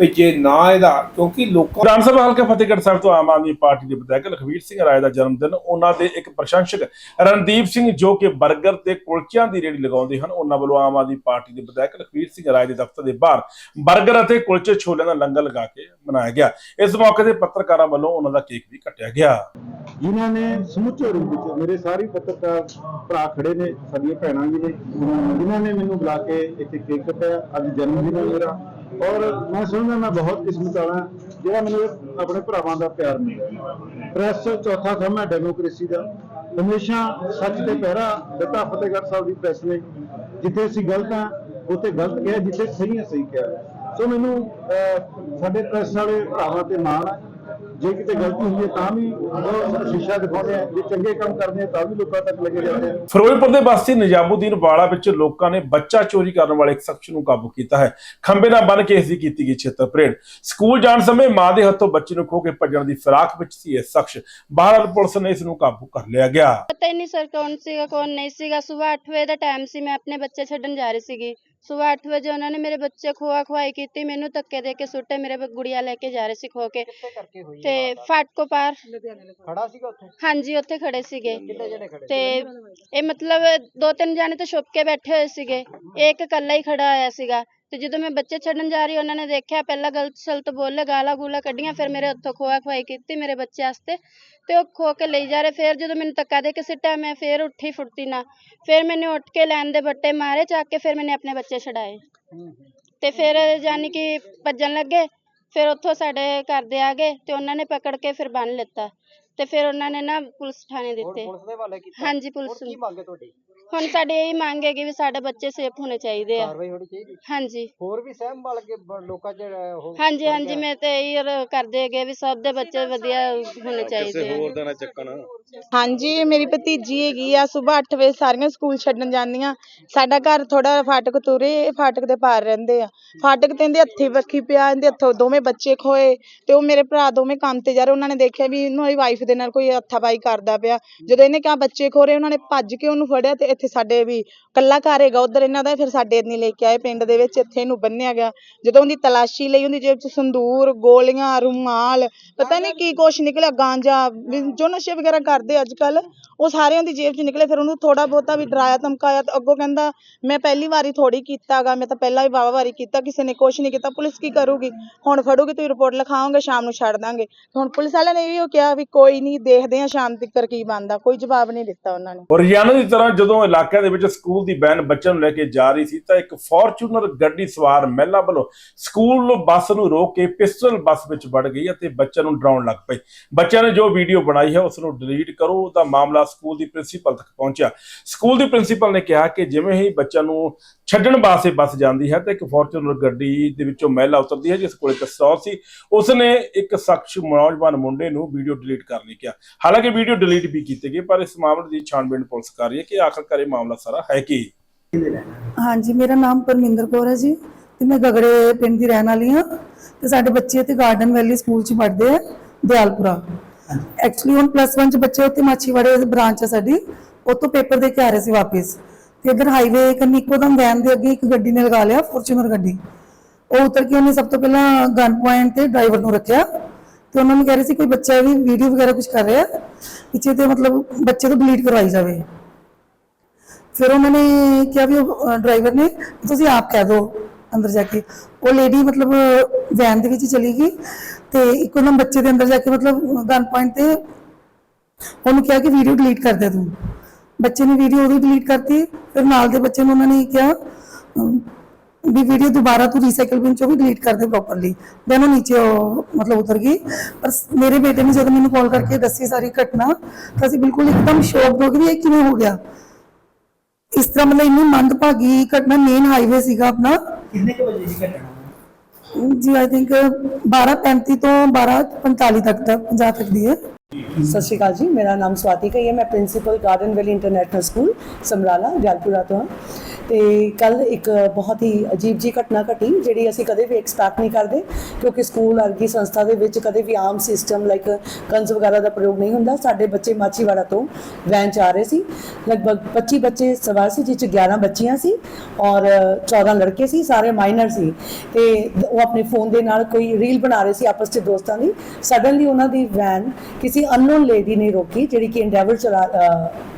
ਵੀ ਜੇ ਨਾ ਇਹਦਾ, ਕਿਉਂਕਿ ਲੋਕਾਂ ਵਿਧਾਨ ਸਭਾ ਹਲਕਾ ਫਤਿਹਗੜ੍ਹ ਸਾਹਿਬ ਤੋਂ ਆਮ ਆਦਮੀ ਪਾਰਟੀ ਦੇ ਵਿਧਾਇਕ ਲਖਵੀਰ ਸਿੰਘ ਰਾਏ ਦਾ ਜਨਮ ਦਿਨ, ਉਹਨਾਂ ਦੇ ਇੱਕ ਪ੍ਰਸ਼ੰਸਕ ਰਣਦੀਪ ਸਿੰਘ ਜੋ ਕਿ 버ਗਰ ਤੇ ਕੁਲਚਿਆਂ ਦੀ ਰੇਹੜੀ ਲਗਾਉਂਦੇ ਹਨ, ਉਹਨਾਂ ਵੱਲੋਂ ਆਮ ਆਦਮੀ ਪਾਰਟੀ ਦੇ ਵਿਧਾਇਕ ਲਖਵੀਰ ਸਿੰਘ ਰਾਏ ਦੇ ਦਫ਼ਤਰ ਦੇ ਬਾਹਰ 버ਗਰ ਅਤੇ ਕੁਲਚੇ ਛੋਲਿਆਂ ਦਾ ਲੰਗਰ ਲਗਾ ਕੇ ਮਨਾਇਆ ਗਿਆ। ਇਸ ਮੌਕੇ ਤੇ ਪੱਤਰਕਾਰਾਂ ਵੱਲੋਂ ਉਹਨਾਂ ਦਾ ਕੇਕ ਵੀ ਕੱਟਿਆ ਗਿਆ। ਜਿਨ੍ਹਾਂ ਨੇ ਸਮੁੱਚੇ ਰੂਪ ਵਿੱਚ ਮੇਰੇ ਸਾਰੇ ਪੱਤਰਕਾਰ ਭਰਾ ਖੜੇ ਨੇ, ਸਾਡੀਆਂ ਭੈਣਾਂ ਵੀ ਨੇ, ਜਿਨ੍ਹਾਂ ਨੇ ਮੈਨੂੰ ਬੁਲਾ ਕੇ ਇੱਥੇ ਕੇਕ ਕੱਟਿਆ, ਅੱਜ ਜਨਮ ਦਿਨ ਹੈ ਮੇਰਾ। ਔਰ ਮੈਂ ਸਮਝਦਾ ਮੈਂ ਬਹੁਤ ਕਿਸਮਤ ਵਾਲਾ, ਜਿਹੜਾ ਮੈਨੂੰ ਆਪਣੇ ਭਰਾਵਾਂ ਦਾ ਪਿਆਰ ਮਿਲਿਆ ਪ੍ਰੈਸ ਚੌਥਾ ਥੰਮ ਹੈ ਡੈਮੋਕ੍ਰੇਸੀ ਦਾ। ਹਮੇਸ਼ਾ ਸੱਚ ਤੇ ਪਹਿਰਾ ਦਿੱਤਾ ਫਤਿਹਗੜ੍ਹ ਸਾਹਿਬ ਦੀ ਪ੍ਰੈਸ ਨੇ। ਜਿੱਥੇ ਅਸੀਂ ਗਲਤ ਹਾਂ, ਉੱਥੇ ਗਲਤ ਕਿਹਾ, ਜਿੱਥੇ ਸਹੀ ਹੈ, ਸਹੀ ਕਿਹਾ। ਸੋ ਮੈਨੂੰ ਸਾਡੇ ਪ੍ਰੈਸ ਵਾਲੇ ਭਰਾਵਾਂ ਤੇ ਮਾਣ ਹੈ। ਜੇ ਕਿਤੇ ਗਲਤੀ ਹੁੰਦੀ ਹੈ ਤਾਂ ਵੀ ਉਹ ਸ਼ੀਸ਼ਾ ਦਿਖਾਉਂਦੇ ਆ ਜੇ ਚੰਗੇ ਕੰਮ ਕਰਦੇ ਆ ਤਾਂ ਵੀ ਲੋਕਾਂ ਤੱਕ ਲੱਗੇ ਜਾਂਦੇ ਆ। ਫਿਰੋਜ਼ਪੁਰ ਦੇ ਵਾਸੀ ਨਿਜ਼ਾਮੁਦੀਨ ਵਾਲਾ ਵਿੱਚ ਲੋਕਾਂ ਨੇ ਬੱਚਾ ਚੋਰੀ ਕਰਨ ਵਾਲੇ ਇੱਕ ਸ਼ਖਸ ਨੂੰ ਕਾਬੂ ਕੀਤਾ ਹੈ। ਖੰਬੇ ਨਾਲ ਬੰਨ ਕੇ ਇਸ ਦੀ ਕੀਤੀ ਗਈ ਛੇਤਰ ਪਰੇਡ ਸਕੂਲ ਜਾਣ ਸਮੇਂ ਮਾਂ ਦੇ ਹੱਥੋਂ ਬੱਚੇ ਨੂੰ ਖੋ ਕੇ ਭੱਜਣ ਦੀ ਫਿਰਾਕ ਵਿੱਚ ਸੀ ਇਹ ਸ਼ਖਸ। ਬਹਰਾਲ ਪੁਲਿਸ ਨੇ ਇਸ ਨੂੰ ਕਾਬੂ ਕਰ ਲਿਆ ਗਿਆ। ਪਤਾ ਹੀ ਨਹੀਂ ਸਰ ਕੌਣ ਸੀਗਾ ਕੌਣ ਨਹੀਂ ਸੀਗਾ। ਸਵੇਰ 8 ਵਜੇ ਦਾ ਟਾਈਮ ਸੀ ਮੈਂ ਆਪਣੇ ਬੱਚੇ ਛੱਡਣ ਜਾ ਰਹੀ ਸੀਗੀ। ਸਵੇਰ 8 ਵਜੇ ਉਹਨਾਂ ਨੇ ਮੇਰੇ ਬੱਚੇ ਖੋਆ ਖਵਾਈ ਕੀਤੀ ਮੈਨੂੰ ਧੱਕੇ ਦੇ ਕੇ ਸੁੱਟੇ ਮੇਰੇ ਬ- ਗੁੜੀਆ ਲੈ ਕੇ ਜਾ ਰਹੇ ਸੀ ਖੋ ਕੇ। ਕਿੱਥੇ ਕਰਕੇ ਹੋਈ ਤੇ ਫਾਟਕੋ ਪਾਰ। ਖੜਾ ਸੀਗਾ ਉੱਥੇ? ਹਾਂਜੀ ਉੱਥੇ ਖੜੇ ਸੀਗੇ। ਕਿੰਨੇ ਜਣੇ ਖੜੇ ਤੇ ਇਹ ਮਤਲਬ ਦੋ ਤਿੰਨ ਜਾਣੇ ਤਾਂ ਛੁਪ ਕੇ ਬੈਠੇ ਹੋਏ ਸੀਗੇ। ਇਹ ਇੱਕ ਇਕੱਲਾ ਹੀ ਖੜਾ ਹੋਇਆ ਸੀਗਾ। ਤੇ ਜਦੋਂ ਮੈਂ ਬੱਚੇ ਛੱਡਣ ਜਾ ਰਹੀ ਉਹਨਾਂ ਨੇ ਦੇਖਿਆ ਪਹਿਲਾਂ ਗਲਤ ਸਲਤ ਬੋਲੇ ਗਾਲਾਂ ਗੂਲਾਂ ਕੱਢੀਆਂ ਫਿਰ ਮੇਰੇ ਹੱਥੋਂ ਖੋਆ ਖਵਾਈ ਕੀਤੀ ਮੇਰੇ ਬੱਚੇ ਵਾਸਤੇ ਤੇ ਉਹ ਖੋ ਕੇ ਲਈ ਜਾ ਰਹੇ। ਫਿਰ ਜਦੋਂ ਮੈਨੂੰ ਧੱਕਾ ਦੇ ਕੇ ਸਿੱਟਿਆ ਮੈਂ ਫਿਰ ਉੱਠੀ ਫੁਰਤੀ ਨਾ ਫਿਰ ਮੈंने ਉੱਠ ਕੇ ਲੈਣ ਦੇ ਬੱਟੇ ਮਾਰੇ ਚੱਕ ਕੇ ਫਿਰ ਮੈंने ਆਪਣੇ ਬੱਚੇ ਛਡਾਏ। ਤੇ ਫਿਰ ਯਾਨੀ ਕਿ ਭੱਜਣ ਲੱਗੇ ਫਿਰ ਉੱਥੋਂ ਸਾਡੇ ਘਰ ਦੇ ਆ ਗਏ ਤੇ ਉਹਨਾਂ ਨੇ ਪਕੜ ਕੇ ਫਿਰ ਬੰਨ ਲਿੱਤਾ। ਤੇ ਫਿਰ ਉਹਨਾਂ ਨੇ ਨਾ ਪੁਲਿਸ ਥਾਣੇ ਦਿੱਤੇ। ਪੁਲਿਸ ਦੇ ਹਵਾਲੇ ਕੀਤਾ? ਹਾਂਜੀ ਪੁਲਿਸ ਕੀ ਮੰਗੇ ਤੁਹਾਡੀ? ਹੁਣ ਸਾਡੇ ਇਹੀ ਮੰਗ ਹੈਗੀ ਵੀ ਸਾਡੇ ਬੱਚੇ ਸੇਫ ਹੋਣੇ ਚਾਹੀਦੇ ਆ। ਕਾਰਵਾਈ ਹੋਣੀ ਚਾਹੀਦੀ ਹਾਂਜੀ। ਹੋਰ ਵੀ ਸਹਿਮ ਵਾਲ ਕੇ ਬ- ਲੋਕਾਂ ਚ ਹਾਂਜੀ ਹਾਂਜੀ ਮੈਂ ਤੇ ਇਹੀ ਕਰਦੇ ਹੈਗੇ ਵੀ ਸਭ ਦੇ ਬੱਚੇ ਵਧੀਆ ਹੋਣੇ ਚਾਹੀਦੇ ਆ। ਹਾਂਜੀ ਮੇਰੀ ਭਤੀਜੀ ਹੈਗੀ ਆ ਸਵੇਰ 8 ਵਜੇ ਸਾਰੀਆਂ ਸਕੂਲ ਛੱਡਣ ਜਾਂਦੀਆਂ। ਸਾਡਾ ਘਰ ਥੋੜਾ ਫਾਟਕ ਤੁਰੇ ਇਹ ਫਾਟਕ ਦੇ ਪਾਰ ਰਹਿੰਦੇ ਆ। ਫਾਟਕ ਤੇ ਇਹਦੇ ਹੱਥੀ ਵੱਖੀ ਪਿਆ ਇਹਦੇ ਹੱਥੋਂ ਦੋਵੇਂ ਬੱਚੇ ਖੋਏ ਤੇ ਉਹ ਮੇਰੇ ਭਰਾ ਦੋਵੇਂ ਕੰਮ ਤੇ ਜਾ ਰਹੇ। ਉਹਨਾਂ ਨੇ ਦੇਖਿਆ ਵੀ ਇਹਨੂੰ ਇਹ ਵਾਈਫ ਦੇ ਨਾਲ ਕੋਈ ਹੱਥਾਪਾਈ ਕਰਦਾ ਪਿਆ। ਜਦੋਂ ਇਹਨੇ ਕਿਹਾ ਬੱਚੇ ਖੋ ਰਹੇ ਉਹਨਾਂ ਨੇ ਭੱਜ ਕੇ ਉਹਨੂੰ ਫੜਿਆ ਤੇ ਇੱਥੇ ਸਾਡੇ ਵੀ ਕੱਲਾ ਘਰ ਹੈਗਾ, ਉਧਰ ਇਹਨਾਂ ਦਾ ਫਿਰ ਸਾਡੇ ਨਹੀਂ ਲੈ ਕੇ ਆਏ ਪਿੰਡ ਦੇ ਵਿੱਚ, ਇੱਥੇ ਇਹਨੂੰ ਬੰਨਿਆ ਗਿਆ, ਜਦੋਂ ਉਹਦੀ ਤਲਾਸ਼ੀ ਲਈ ਉਹਦੀ ਜੇਬ 'ਚ ਸੰਦੂਰ, ਗੋਲੀਆਂ, ਰੁਮਾਲ, ਪਤਾ ਨਹੀਂ ਕੀ ਕੁਛ ਨਿਕਲਿਆ, ਗਾਂਜਾ ਜੋ ਨਸ਼ੇ ਵਗੈਰਾ ਕਰਦੇ ਅੱਜ ਕੱਲ ਉਹ ਸਾਰਿਆਂ ਦੀ ਜੇਬ 'ਚ ਨਿਕਲੇ, ਫਿਰ ਉਹਨੂੰ ਥੋੜਾ ਬਹੁਤਾ ਵੀ ਡਰਾਇਆ, ਧਮਕਾਇਆ, ਤਾਂ ਅੱਗੋਂ ਕਹਿੰਦਾ, ਮੈਂ ਪਹਿਲੀ ਵਾਰੀ ਥੋੜੀ ਕੀਤਾਗਾ, ਮੈਂ ਤਾਂ ਪਹਿਲਾਂ ਵੀ ਵਾਵਾ ਵਾਰੀ ਕੀਤਾ, ਕਿਸੇ ਨੇ ਕੁਛ ਨਹੀਂ ਕੀਤਾ, ਪੁਲਿਸ ਕੀ ਕਰੂਗੀ? ਹੁਣ ਫੜੂਗੀ, ਤੁਸੀਂ ਰਿਪੋਰਟ ਲਿਖਾਓਗੇ, ਸ਼ਾਮ ਨੂੰ ਛੱਡ ਦਾਂਗੇ। ਹੁਣ ਪੁਲਿਸ ਵਾਲਿਆਂ ਨੇ ਇਹ ਵੀ ਕਿਹਾ ਵੀ ਕੋਈ ਨਹੀਂ, ਦੇਖਦੇ ਆ ਸ਼ਾਮ ਤੱਕ ਕੀ ਬਣਦਾ, ਕੋਈ ਜਵਾਬ ਨਹੀਂ ਦਿੱਤਾ ਉਹਨਾਂ ਨੇ। ਰੋਜ਼ਾਨਾ ਦੀ ਤਰ੍ਹਾਂ ਜਦੋਂ ਇਲਾਕਿਆਂ ਦੇ ਵਿੱਚ ਸਕੂਲ ਦੀ ਵੈਨ ਬੱਚਿਆਂ ਨੂੰ ਲੈ ਕੇ ਜਾ ਰਹੀ ਸੀ, ਤਾਂ ਇੱਕ ਫੋਰਚੂਨਰ ਗੱਡੀ ਸਵਾਰ ਮਹਿਲਾ ਵੱਲੋਂ ਸਕੂਲ ਬੱਸ ਨੂੰ ਰੋਕ ਕੇ ਪਿਸਟਲ ਬੱਸ ਵਿੱਚ ਵੜ ਗਈ ਅਤੇ ਬੱਚਿਆਂ ਨੂੰ ਡਰਾਉਣ ਲੱਗ ਪਈ। ਬੱਚਿਆਂ ਨੇ ਜੋ ਵੀਡੀਓ ਬਣਾਈ ਹੈ, ਉਸ ਨੂੰ ਡਿਲੀਟ ਕਰੋ, ਉਹਦਾ ਮਾਮਲਾ ਸਕੂਲ ਦੀ ਪ੍ਰਿੰਸੀਪਲ ਤੱਕ ਪਹੁੰਚਿਆ। ਸਕੂਲ ਦੀ ਪ੍ਰਿੰਸੀਪਲ ਨੇ ਕਿਹਾ ਕਿ ਜਿਵੇਂ ਹੀ ਬੱਚਿਆਂ ਨੂੰ ਛੱਡਣ ਵਾਸਤੇ ਬੱਸ ਜਾਂਦੀ ਹੈ ਤਾਂ ਇੱਕ ਫੋਰਚੂਨਰ ਗੱਡੀ ਦੇ ਵਿੱਚੋਂ ਮਹਿਲਾ ਉਤਰਦੀ ਹੈ ਜਿਸ ਕੋਲ ਇੱਕ ਸੀ ਉਸਨੇ ਇੱਕ ਸ਼ਖਸ ਨੌਜਵਾਨ ਮੁੰਡੇ ਨੂੰ ਵੀਡੀਓ ਡਿਲੀਟ ਕਰਨ ਲਈ ਕਿਹਾ ਹਾਲਾਂਕਿ ਵੀਡੀਓ ਡਿਲੀਟ ਵੀ ਕੀਤੀ ਗਈ ਪਰ ਇਸ ਮਾਮਲੇ ਦੀ ਛਾਣਬੀਣ ਪੁਲਿਸ ਕਰ ਰਹੀ ਹੈ ਕਿ ਆਖਰਕਾਰ ਇਹ ਮਾਮਲਾ ਸਾਰਾ ਹੈ ਕੀ? ਹਾਂਜੀ ਮੇਰਾ ਨਾਮ ਪਰਮਿੰਦਰ ਕੌਰ ਹੈ ਜੀ ਤੇ ਮੈਂ ਗਗੜੇ ਪਿੰਡ ਦੀ ਰਹਿਣ ਵਾਲੀ ਹਾਂ ਤੇ ਸਾਡੇ ਬੱਚੇ ਇੱਥੇ ਗਾਰਡਨ ਵੈਲੀ ਸਕੂਲ 'ਚ ਪੜ੍ਹਦੇ ਆ ਦਿਆਲਪੁਰਾ। ਐਕਚੁਅਲੀ ਹੁਣ ਪਲੱਸ 1 'ਚ ਬੱਚੇ ਉੱਥੇ ਮਾਛੀਵਾੜੇ ਬ੍ਰਾਂਚ ਹੈ ਸਾਡੀ ਉੱਥੋਂ ਪੇਪਰ ਦੇ ਕੇ ਆ ਰਹੇ ਸੀ ਵਾਪਸ। ਤੇ ਇੱਧਰ ਹਾਈਵੇ ਕੰਨੀ ਇੱਕੋਦਮ ਵੈਨ ਦੇ ਅੱਗੇ ਇੱਕ ਗੱਡੀ ਨੇ ਲਗਾ ਲਿਆ ਫੋਰਚੂਨਰ ਗੱਡੀ। ਉਹ ਉਤਰ ਕੇ ਉਹਨੇ ਸਭ ਤੋਂ ਪਹਿਲਾਂ ਗਨ ਪੁਆਇੰਟ ਤੇ ਡਰਾਈਵਰ ਨੂੰ ਰੱਖਿਆ। ਤੇ ਉਹਨਾਂ ਨੂੰ ਕਹਿ ਰਹੇ ਸੀ ਕੋਈ ਬੱਚਾ ਵੀ ਵੀਡੀਓ ਵਗੈਰਾ ਕੁਝ ਕਰ ਰਿਹਾ, ਪਿੱਛੇ ਤੇ ਮਤਲਬ ਬੱਚੇ ਤੋਂ ਡਿਲੀਟ ਕਰਵਾਈ ਜਾਵੇ। ਫਿਰ ਉਹਨਾਂ ਨੇ ਕਿਹਾ ਵੀ ਉਹ ਡਰਾਈਵਰ ਨੇ, ਤੁਸੀਂ ਆਪ ਕਹਿ ਦਿਓ ਅੰਦਰ ਜਾ ਕੇ। ਉਹ ਲੇਡੀ ਮਤਲਬ ਵੈਨ ਦੇ ਵਿੱਚ ਚਲੀ ਗਈ ਤੇ ਇੱਕੋ ਦਮ ਬੱਚੇ ਦੇ ਅੰਦਰ ਜਾ ਕੇ ਮਤਲਬ ਗਨ ਪੁਆਇੰਟ ਤੇ ਉਹਨੂੰ ਕਿਹਾ ਕਿ ਵੀਡੀਓ ਡਿਲੀਟ ਕਰ ਦੇ ਤੂੰ। ਬੱਚੇ ਨੇ ਵੀਡੀਓ ਉਹਦੀ ਡਿਲੀਟ ਕਰਤੀ ਫਿਰ ਨਾਲ ਦੇ ਬੱਚੇ ਨੂੰ ਉਹਨਾਂ ਨੇ ਕਿਹਾ ਵੀ ਵੀਡੀਓ ਦੁਬਾਰਾ ਤੂੰ ਰੀਸਾਈਕਲ ਬਿਨ ਚੋਂ ਵੀ ਡਿਲੀਟ ਕਰ ਦੇ ਪ੍ਰੋਪਰਲੀ ਦੈਨ ਨੀਚੇ ਮਤਲਬ ਉਤਰ ਗਈ। ਪਰ ਮੇਰੇ ਬੇਟੇ ਨੇ ਜਦੋਂ ਮੈਨੂੰ ਕਾਲ ਕਰਕੇ ਦੱਸੀ ਸਾਰੀ ਘਟਨਾ ਤਾਂ ਅਸੀਂ ਬਿਲਕੁਲ ਇੱਕਦਮ ਸ਼ੌਕ ਹੋ ਗਏ ਵੀ ਇਹ ਕਿਵੇਂ ਹੋ ਗਿਆ। ਇਸ ਤਰ੍ਹਾਂ ਮਤਲਬ ਇੰਨੀ ਮੰਦਭਾਗੀ ਘਟਨਾ ਮੇਨ ਹਾਈਵੇ ਸੀਗਾ ਆਪਣਾ। ਕਿੰਨੇ ਕੁ ਵਜੇ ਦੀ ਘਟਨਾ? ਜੀ ਆਈ ਥਿੰਕ 12:35 ਤੋਂ 12:45 ਤੱਕ ਦਾ 50 ਤੱਕ ਦੀ ਹੈ। ਸਤਿ ਸ਼੍ਰੀ ਅਕਾਲ ਜੀ, ਮੇਰਾ ਨਾਮ ਸਵਾਤੀ ਕਈ ਹੈ ਮੈਂ principal garden valley international school Samrala, Jalpura ਤੋਂ ਹਾਂ। ਤੇ ਕੱਲ ਇੱਕ ਬਹੁਤ ਹੀ ਅਜੀਬ ਜੀ ਘਟਨਾ ਘਟੀ, ਜਿਹੜੀ ਅਸੀਂ ਕਦੇ ਵੀ ਐਕਸਪੈਕਟ ਨਹੀਂ ਕਰਦੇ, ਕਿਉਂਕਿ ਸਕੂਲ ਵਰਗੀ ਸੰਸਥਾ ਦੇ ਵਿੱਚ ਕਦੇ ਵੀ ਆਮ ਸਿਸਟਮ ਲਾਈਕ ਕੰਸ ਵਗੈਰਾ ਦਾ ਪ੍ਰਯੋਗ ਨਹੀਂ ਹੁੰਦਾ। ਸਾਡੇ ਬੱਚੇ ਮਾਚੀਵਾੜਾ ਤੋਂ ਵੈਨ ਚ ਆ ਰਹੇ ਸੀ। ਲਗਭਗ 25 ਬੱਚੇ ਸਵਾਰ ਸੀ ਜਿਸ ਚ 11 ਬੱਚੀਆਂ ਸੀ ਔਰ 14 ਲੜਕੇ ਸੀ, ਸਾਰੇ ਮਾਈਨਰ ਸੀ। ਤੇ ਉਹ ਆਪਣੇ ਫੋਨ ਦੇ ਨਾਲ ਕੋਈ ਰੀਲ ਬਣਾ ਰਹੇ ਸੀ ਆਪਸ ਚ ਦੋਸਤਾਂ ਦੀ। ਸਡਨਲੀ ਉਹਨਾਂ ਦੀ ਵੈਨ ਕਿਸੇ ਅਨਨੋਨ ਲੇਡੀ ਨੇ ਰੋਕੀ ਜਿਹੜੀ ਕਿ ਐਂਡੇਵਰ ਚਲਾ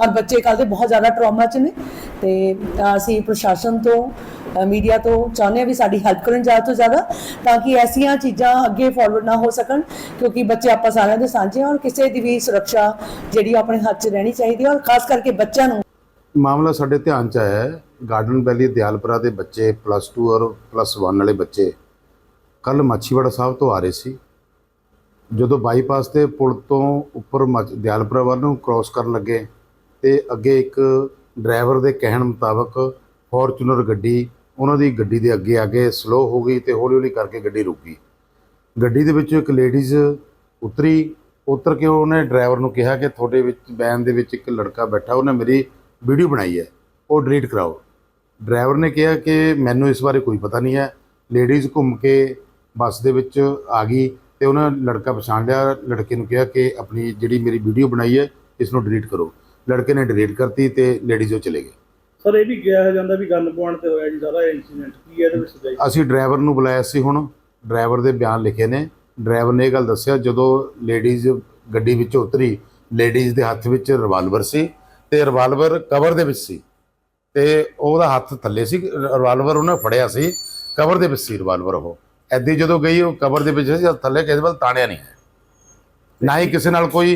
ਔਰ ਬੱਚੇ ਕੱਲ੍ਹ ਦੇ ਬਹੁਤ ਜ਼ਿਆਦਾ ਟਰਾਮਾ 'ਚ ਨੇ ਤੇ ਅਸੀਂ ਪ੍ਰਸ਼ਾਸਨ ਤੋਂ ਮੀਡੀਆ ਤੋਂ ਚਾਹੁੰਦੇ ਹਾਂ ਵੀ ਸਾਡੀ ਹੈਲਪ ਕਰਨ ਜ਼ਿਆਦਾ ਤੋਂ ਜ਼ਿਆਦਾ ਤਾਂ ਕਿ ਐਸੀਆਂ ਚੀਜ਼ਾਂ ਅੱਗੇ ਫਾਰਵਰਡ ਨਾ ਹੋ ਸਕਣ ਕਿਉਂਕਿ ਬੱਚੇ ਆਪਾਂ ਸਾਰਿਆਂ ਦੇ ਸਾਂਝੇ ਔਰ ਕਿਸੇ ਦੀ ਵੀ ਸੁਰੱਖਿਆ ਜਿਹੜੀ ਆਪਣੇ ਹੱਥ 'ਚ ਰਹਿਣੀ ਚਾਹੀਦੀ ਹੈ ਔਰ ਖਾਸ ਕਰਕੇ ਬੱਚਿਆਂ ਨੂੰ। ਮਾਮਲਾ ਸਾਡੇ ਧਿਆਨ 'ਚ ਆਇਆ ਹੈ। ਗਾਰਡਨ ਵੈਲੀ ਦਿਆਲਪੁਰਾ ਦੇ ਬੱਚੇ ਪਲੱਸ 2 ਔਰ ਪਲੱਸ 1 ਵਾਲੇ ਬੱਚੇ ਕੱਲ ਮਾਛੀਵਾੜਾ ਸਾਹਿਬ ਤੋਂ ਆ ਰਹੇ ਸੀ। ਜਦੋਂ ਬਾਈਪਾਸ ਤੇ ਪੁਲ ਤੋਂ ਉੱਪਰ ਦਿਆਲਪੁਰਾ ਵੱਲ ਨੂੰ ਕ੍ਰਾਸ ਕਰਨ ਲੱਗੇ ਤੇ ਅੱਗੇ ਇੱਕ ਡਰਾਈਵਰ ਦੇ ਕਹਿਣ ਮੁਤਾਬਕ ਫੋਰਚੂਨਰ ਗੱਡੀ ਉਹਨਾਂ ਦੀ ਗੱਡੀ ਦੇ ਅੱਗੇ ਆ ਕੇ ਸਲੋ ਹੋ ਗਈ ਤੇ ਹੌਲੀ ਹੌਲੀ ਕਰਕੇ ਗੱਡੀ ਰੁਕ ਗਈ। ਗੱਡੀ ਦੇ ਵਿੱਚੋਂ ਇੱਕ ਲੇਡੀਜ਼ ਉਤਰੀ, ਉਤਰ ਕੇ ਉਹਨੇ ਡਰਾਈਵਰ ਨੂੰ ਕਿਹਾ ਕਿ ਤੁਹਾਡੇ ਵਿੱਚ, ਵੈਨ ਦੇ ਵਿੱਚ ਇੱਕ ਲੜਕਾ ਬੈਠਾ, ਉਹਨੇ ਮੇਰੀ ਵੀਡੀਓ ਬਣਾਈ ਹੈ, ਉਹ ਡਿਲੀਟ ਕਰਾਓ। ਡਰਾਈਵਰ ਨੇ ਕਿਹਾ ਕਿ ਮੈਨੂੰ ਇਸ ਬਾਰੇ ਕੋਈ ਪਤਾ ਨਹੀਂ ਹੈ। ਲੇਡੀਜ਼ ਘੁੰਮ ਕੇ ਬੱਸ ਦੇ ਵਿੱਚ ਆ ਗਈ ਤੇ ਉਹਨੇ ਲੜਕਾ ਪਛਾਣ ਲਿਆ, ਲੜਕੇ ਨੂੰ ਕਿਹਾ ਕਿ ਆਪਣੀ ਜਿਹੜੀ ਮੇਰੀ ਵੀਡੀਓ ਬਣਾਈ ਹੈ, ਇਸ ਨੂੰ ਡਿਲੀਟ ਕਰੋ। ਲੜਕੇ ਨੇ ਡਿਲੀਟ ਕਰਤੀ ਤੇ ਲੇਡੀਜ਼ ਉਹ ਚਲੇ ਗਏ। ਸਰ ਇਹ ਵੀ ਕਿਹਾ ਜਾਂਦਾ ਵੀ ਗਨ ਪੁਆਇੰਟ ਤੇ ਹੋਇਆ ਜੀ ਸਾਰਾ ਇਨਸੀਡੈਂਟ ਕੀ ਹੈ ਇਹਦੇ ਵਿੱਚ ਸਜਾਈ ਅਸੀਂ ਡਰਾਈਵਰ ਨੂੰ ਬੁਲਾਇਆ ਸੀ ਹੁਣ ਡਰਾਈਵਰ ਦੇ ਬਿਆਨ ਲਿਖੇ ਨੇ। ਡਰਾਈਵਰ ਨੇ ਇਹ ਗੱਲ ਦੱਸਿਆ ਜਦੋਂ ਲੇਡੀਜ਼ ਗੱਡੀ ਵਿੱਚ ਉਤਰੀ ਲੇਡੀਜ਼ ਦੇ ਹੱਥ ਵਿੱਚ ਰਿਵਾਲਵਰ ਸੀ ਤੇ ਰਿਵਾਲਵਰ ਕਵਰ ਦੇ ਵਿੱਚ ਸੀ। ਤੇ ਉਹਦਾ ਹੱਥ ਥੱਲੇ ਸੀ ਰਿਵਾਲਵਰ ਉਹਨੇ ਫੜਿਆ ਸੀ ਕਵਰ ਦੇ ਵਿੱਚ ਸੀ ਰਿਵਾਲਵਰ ਉਹ। ਐਦੀ ਜਦੋਂ ਗਈ ਉਹ ਕਵਰ ਦੇ ਵਿੱਚ ਸੀ ਥੱਲੇ ਕਿਸੇ ਵੱਲ ਤਾਣਿਆ ਨਹੀਂ ਹੈ। ਨਾ ਹੀ ਕਿਸੇ ਨਾਲ ਕੋਈ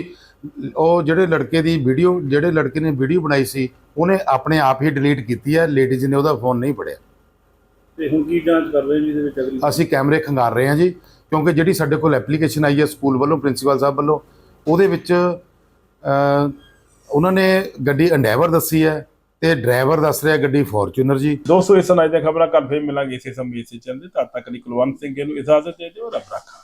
ਉਹ ਜਿਹੜੇ ਲੜਕੇ ਦੀ ਵੀਡੀਓ ਜਿਹੜੇ ਲੜਕੇ ਨੇ ਵੀਡੀਓ ਬਣਾਈ ਸੀ ਉਹਨੇ ਆਪਣੇ ਆਪ ਹੀ ਡਿਲੀਟ ਕੀਤੀ ਹੈ ਲੇਡੀਜ਼ ਨੇ ਉਹਦਾ ਫੋਨ ਨਹੀਂ ਫੜਿਆ। ਤੇ ਹੁਣ ਕੀ ਜਾਂਚ ਕਰ ਰਹੇ ਜੀ ਇਹਦੇ ਵਿੱਚ ਅਗਲੀ? ਅਸੀਂ ਕੈਮਰੇ ਖੰਗਾਰ ਰਹੇ ਹਾਂ ਜੀ ਕਿਉਂਕਿ ਜਿਹੜੀ ਸਾਡੇ ਕੋਲ ਐਪਲੀਕੇਸ਼ਨ ਆਈ ਹੈ ਸਕੂਲ ਵੱਲੋਂ ਪ੍ਰਿੰਸੀਪਲ ਸਾਹਿਬ ਵੱਲੋਂ ਉਹਦੇ ਵਿੱਚ ਅ, ਉਹਨਾਂ ਨੇ ਗੱਡੀ ਅੰਡੈਵਰ ਦੱਸੀ ਹੈ ਤੇ ਡਰਾਈਵਰ ਦੱਸ ਰਿਹਾ ਗੱਡੀ ਫੋਰਚੂਨਰ ਜੀ। ਦੋਸਤੋ ਇਸ ਨਾਲ ਦੀਆਂ ਖਬਰਾਂ ਕੱਲ ਫੇਰ ਮਿਲਾਂਗੇ ਇਸੇ ਸਮੇਂ ਇਸੇ ਚੰਦੇ ਤਦ ਤੱਕ ਲਈ ਕੁਲਵੰਤ ਸਿੰਘ ਜੀ ਨੂੰ ਇਜਾਜ਼ਤ ਦੇ ਦਿਓ ਰੱਬ ਰਾਖਾ।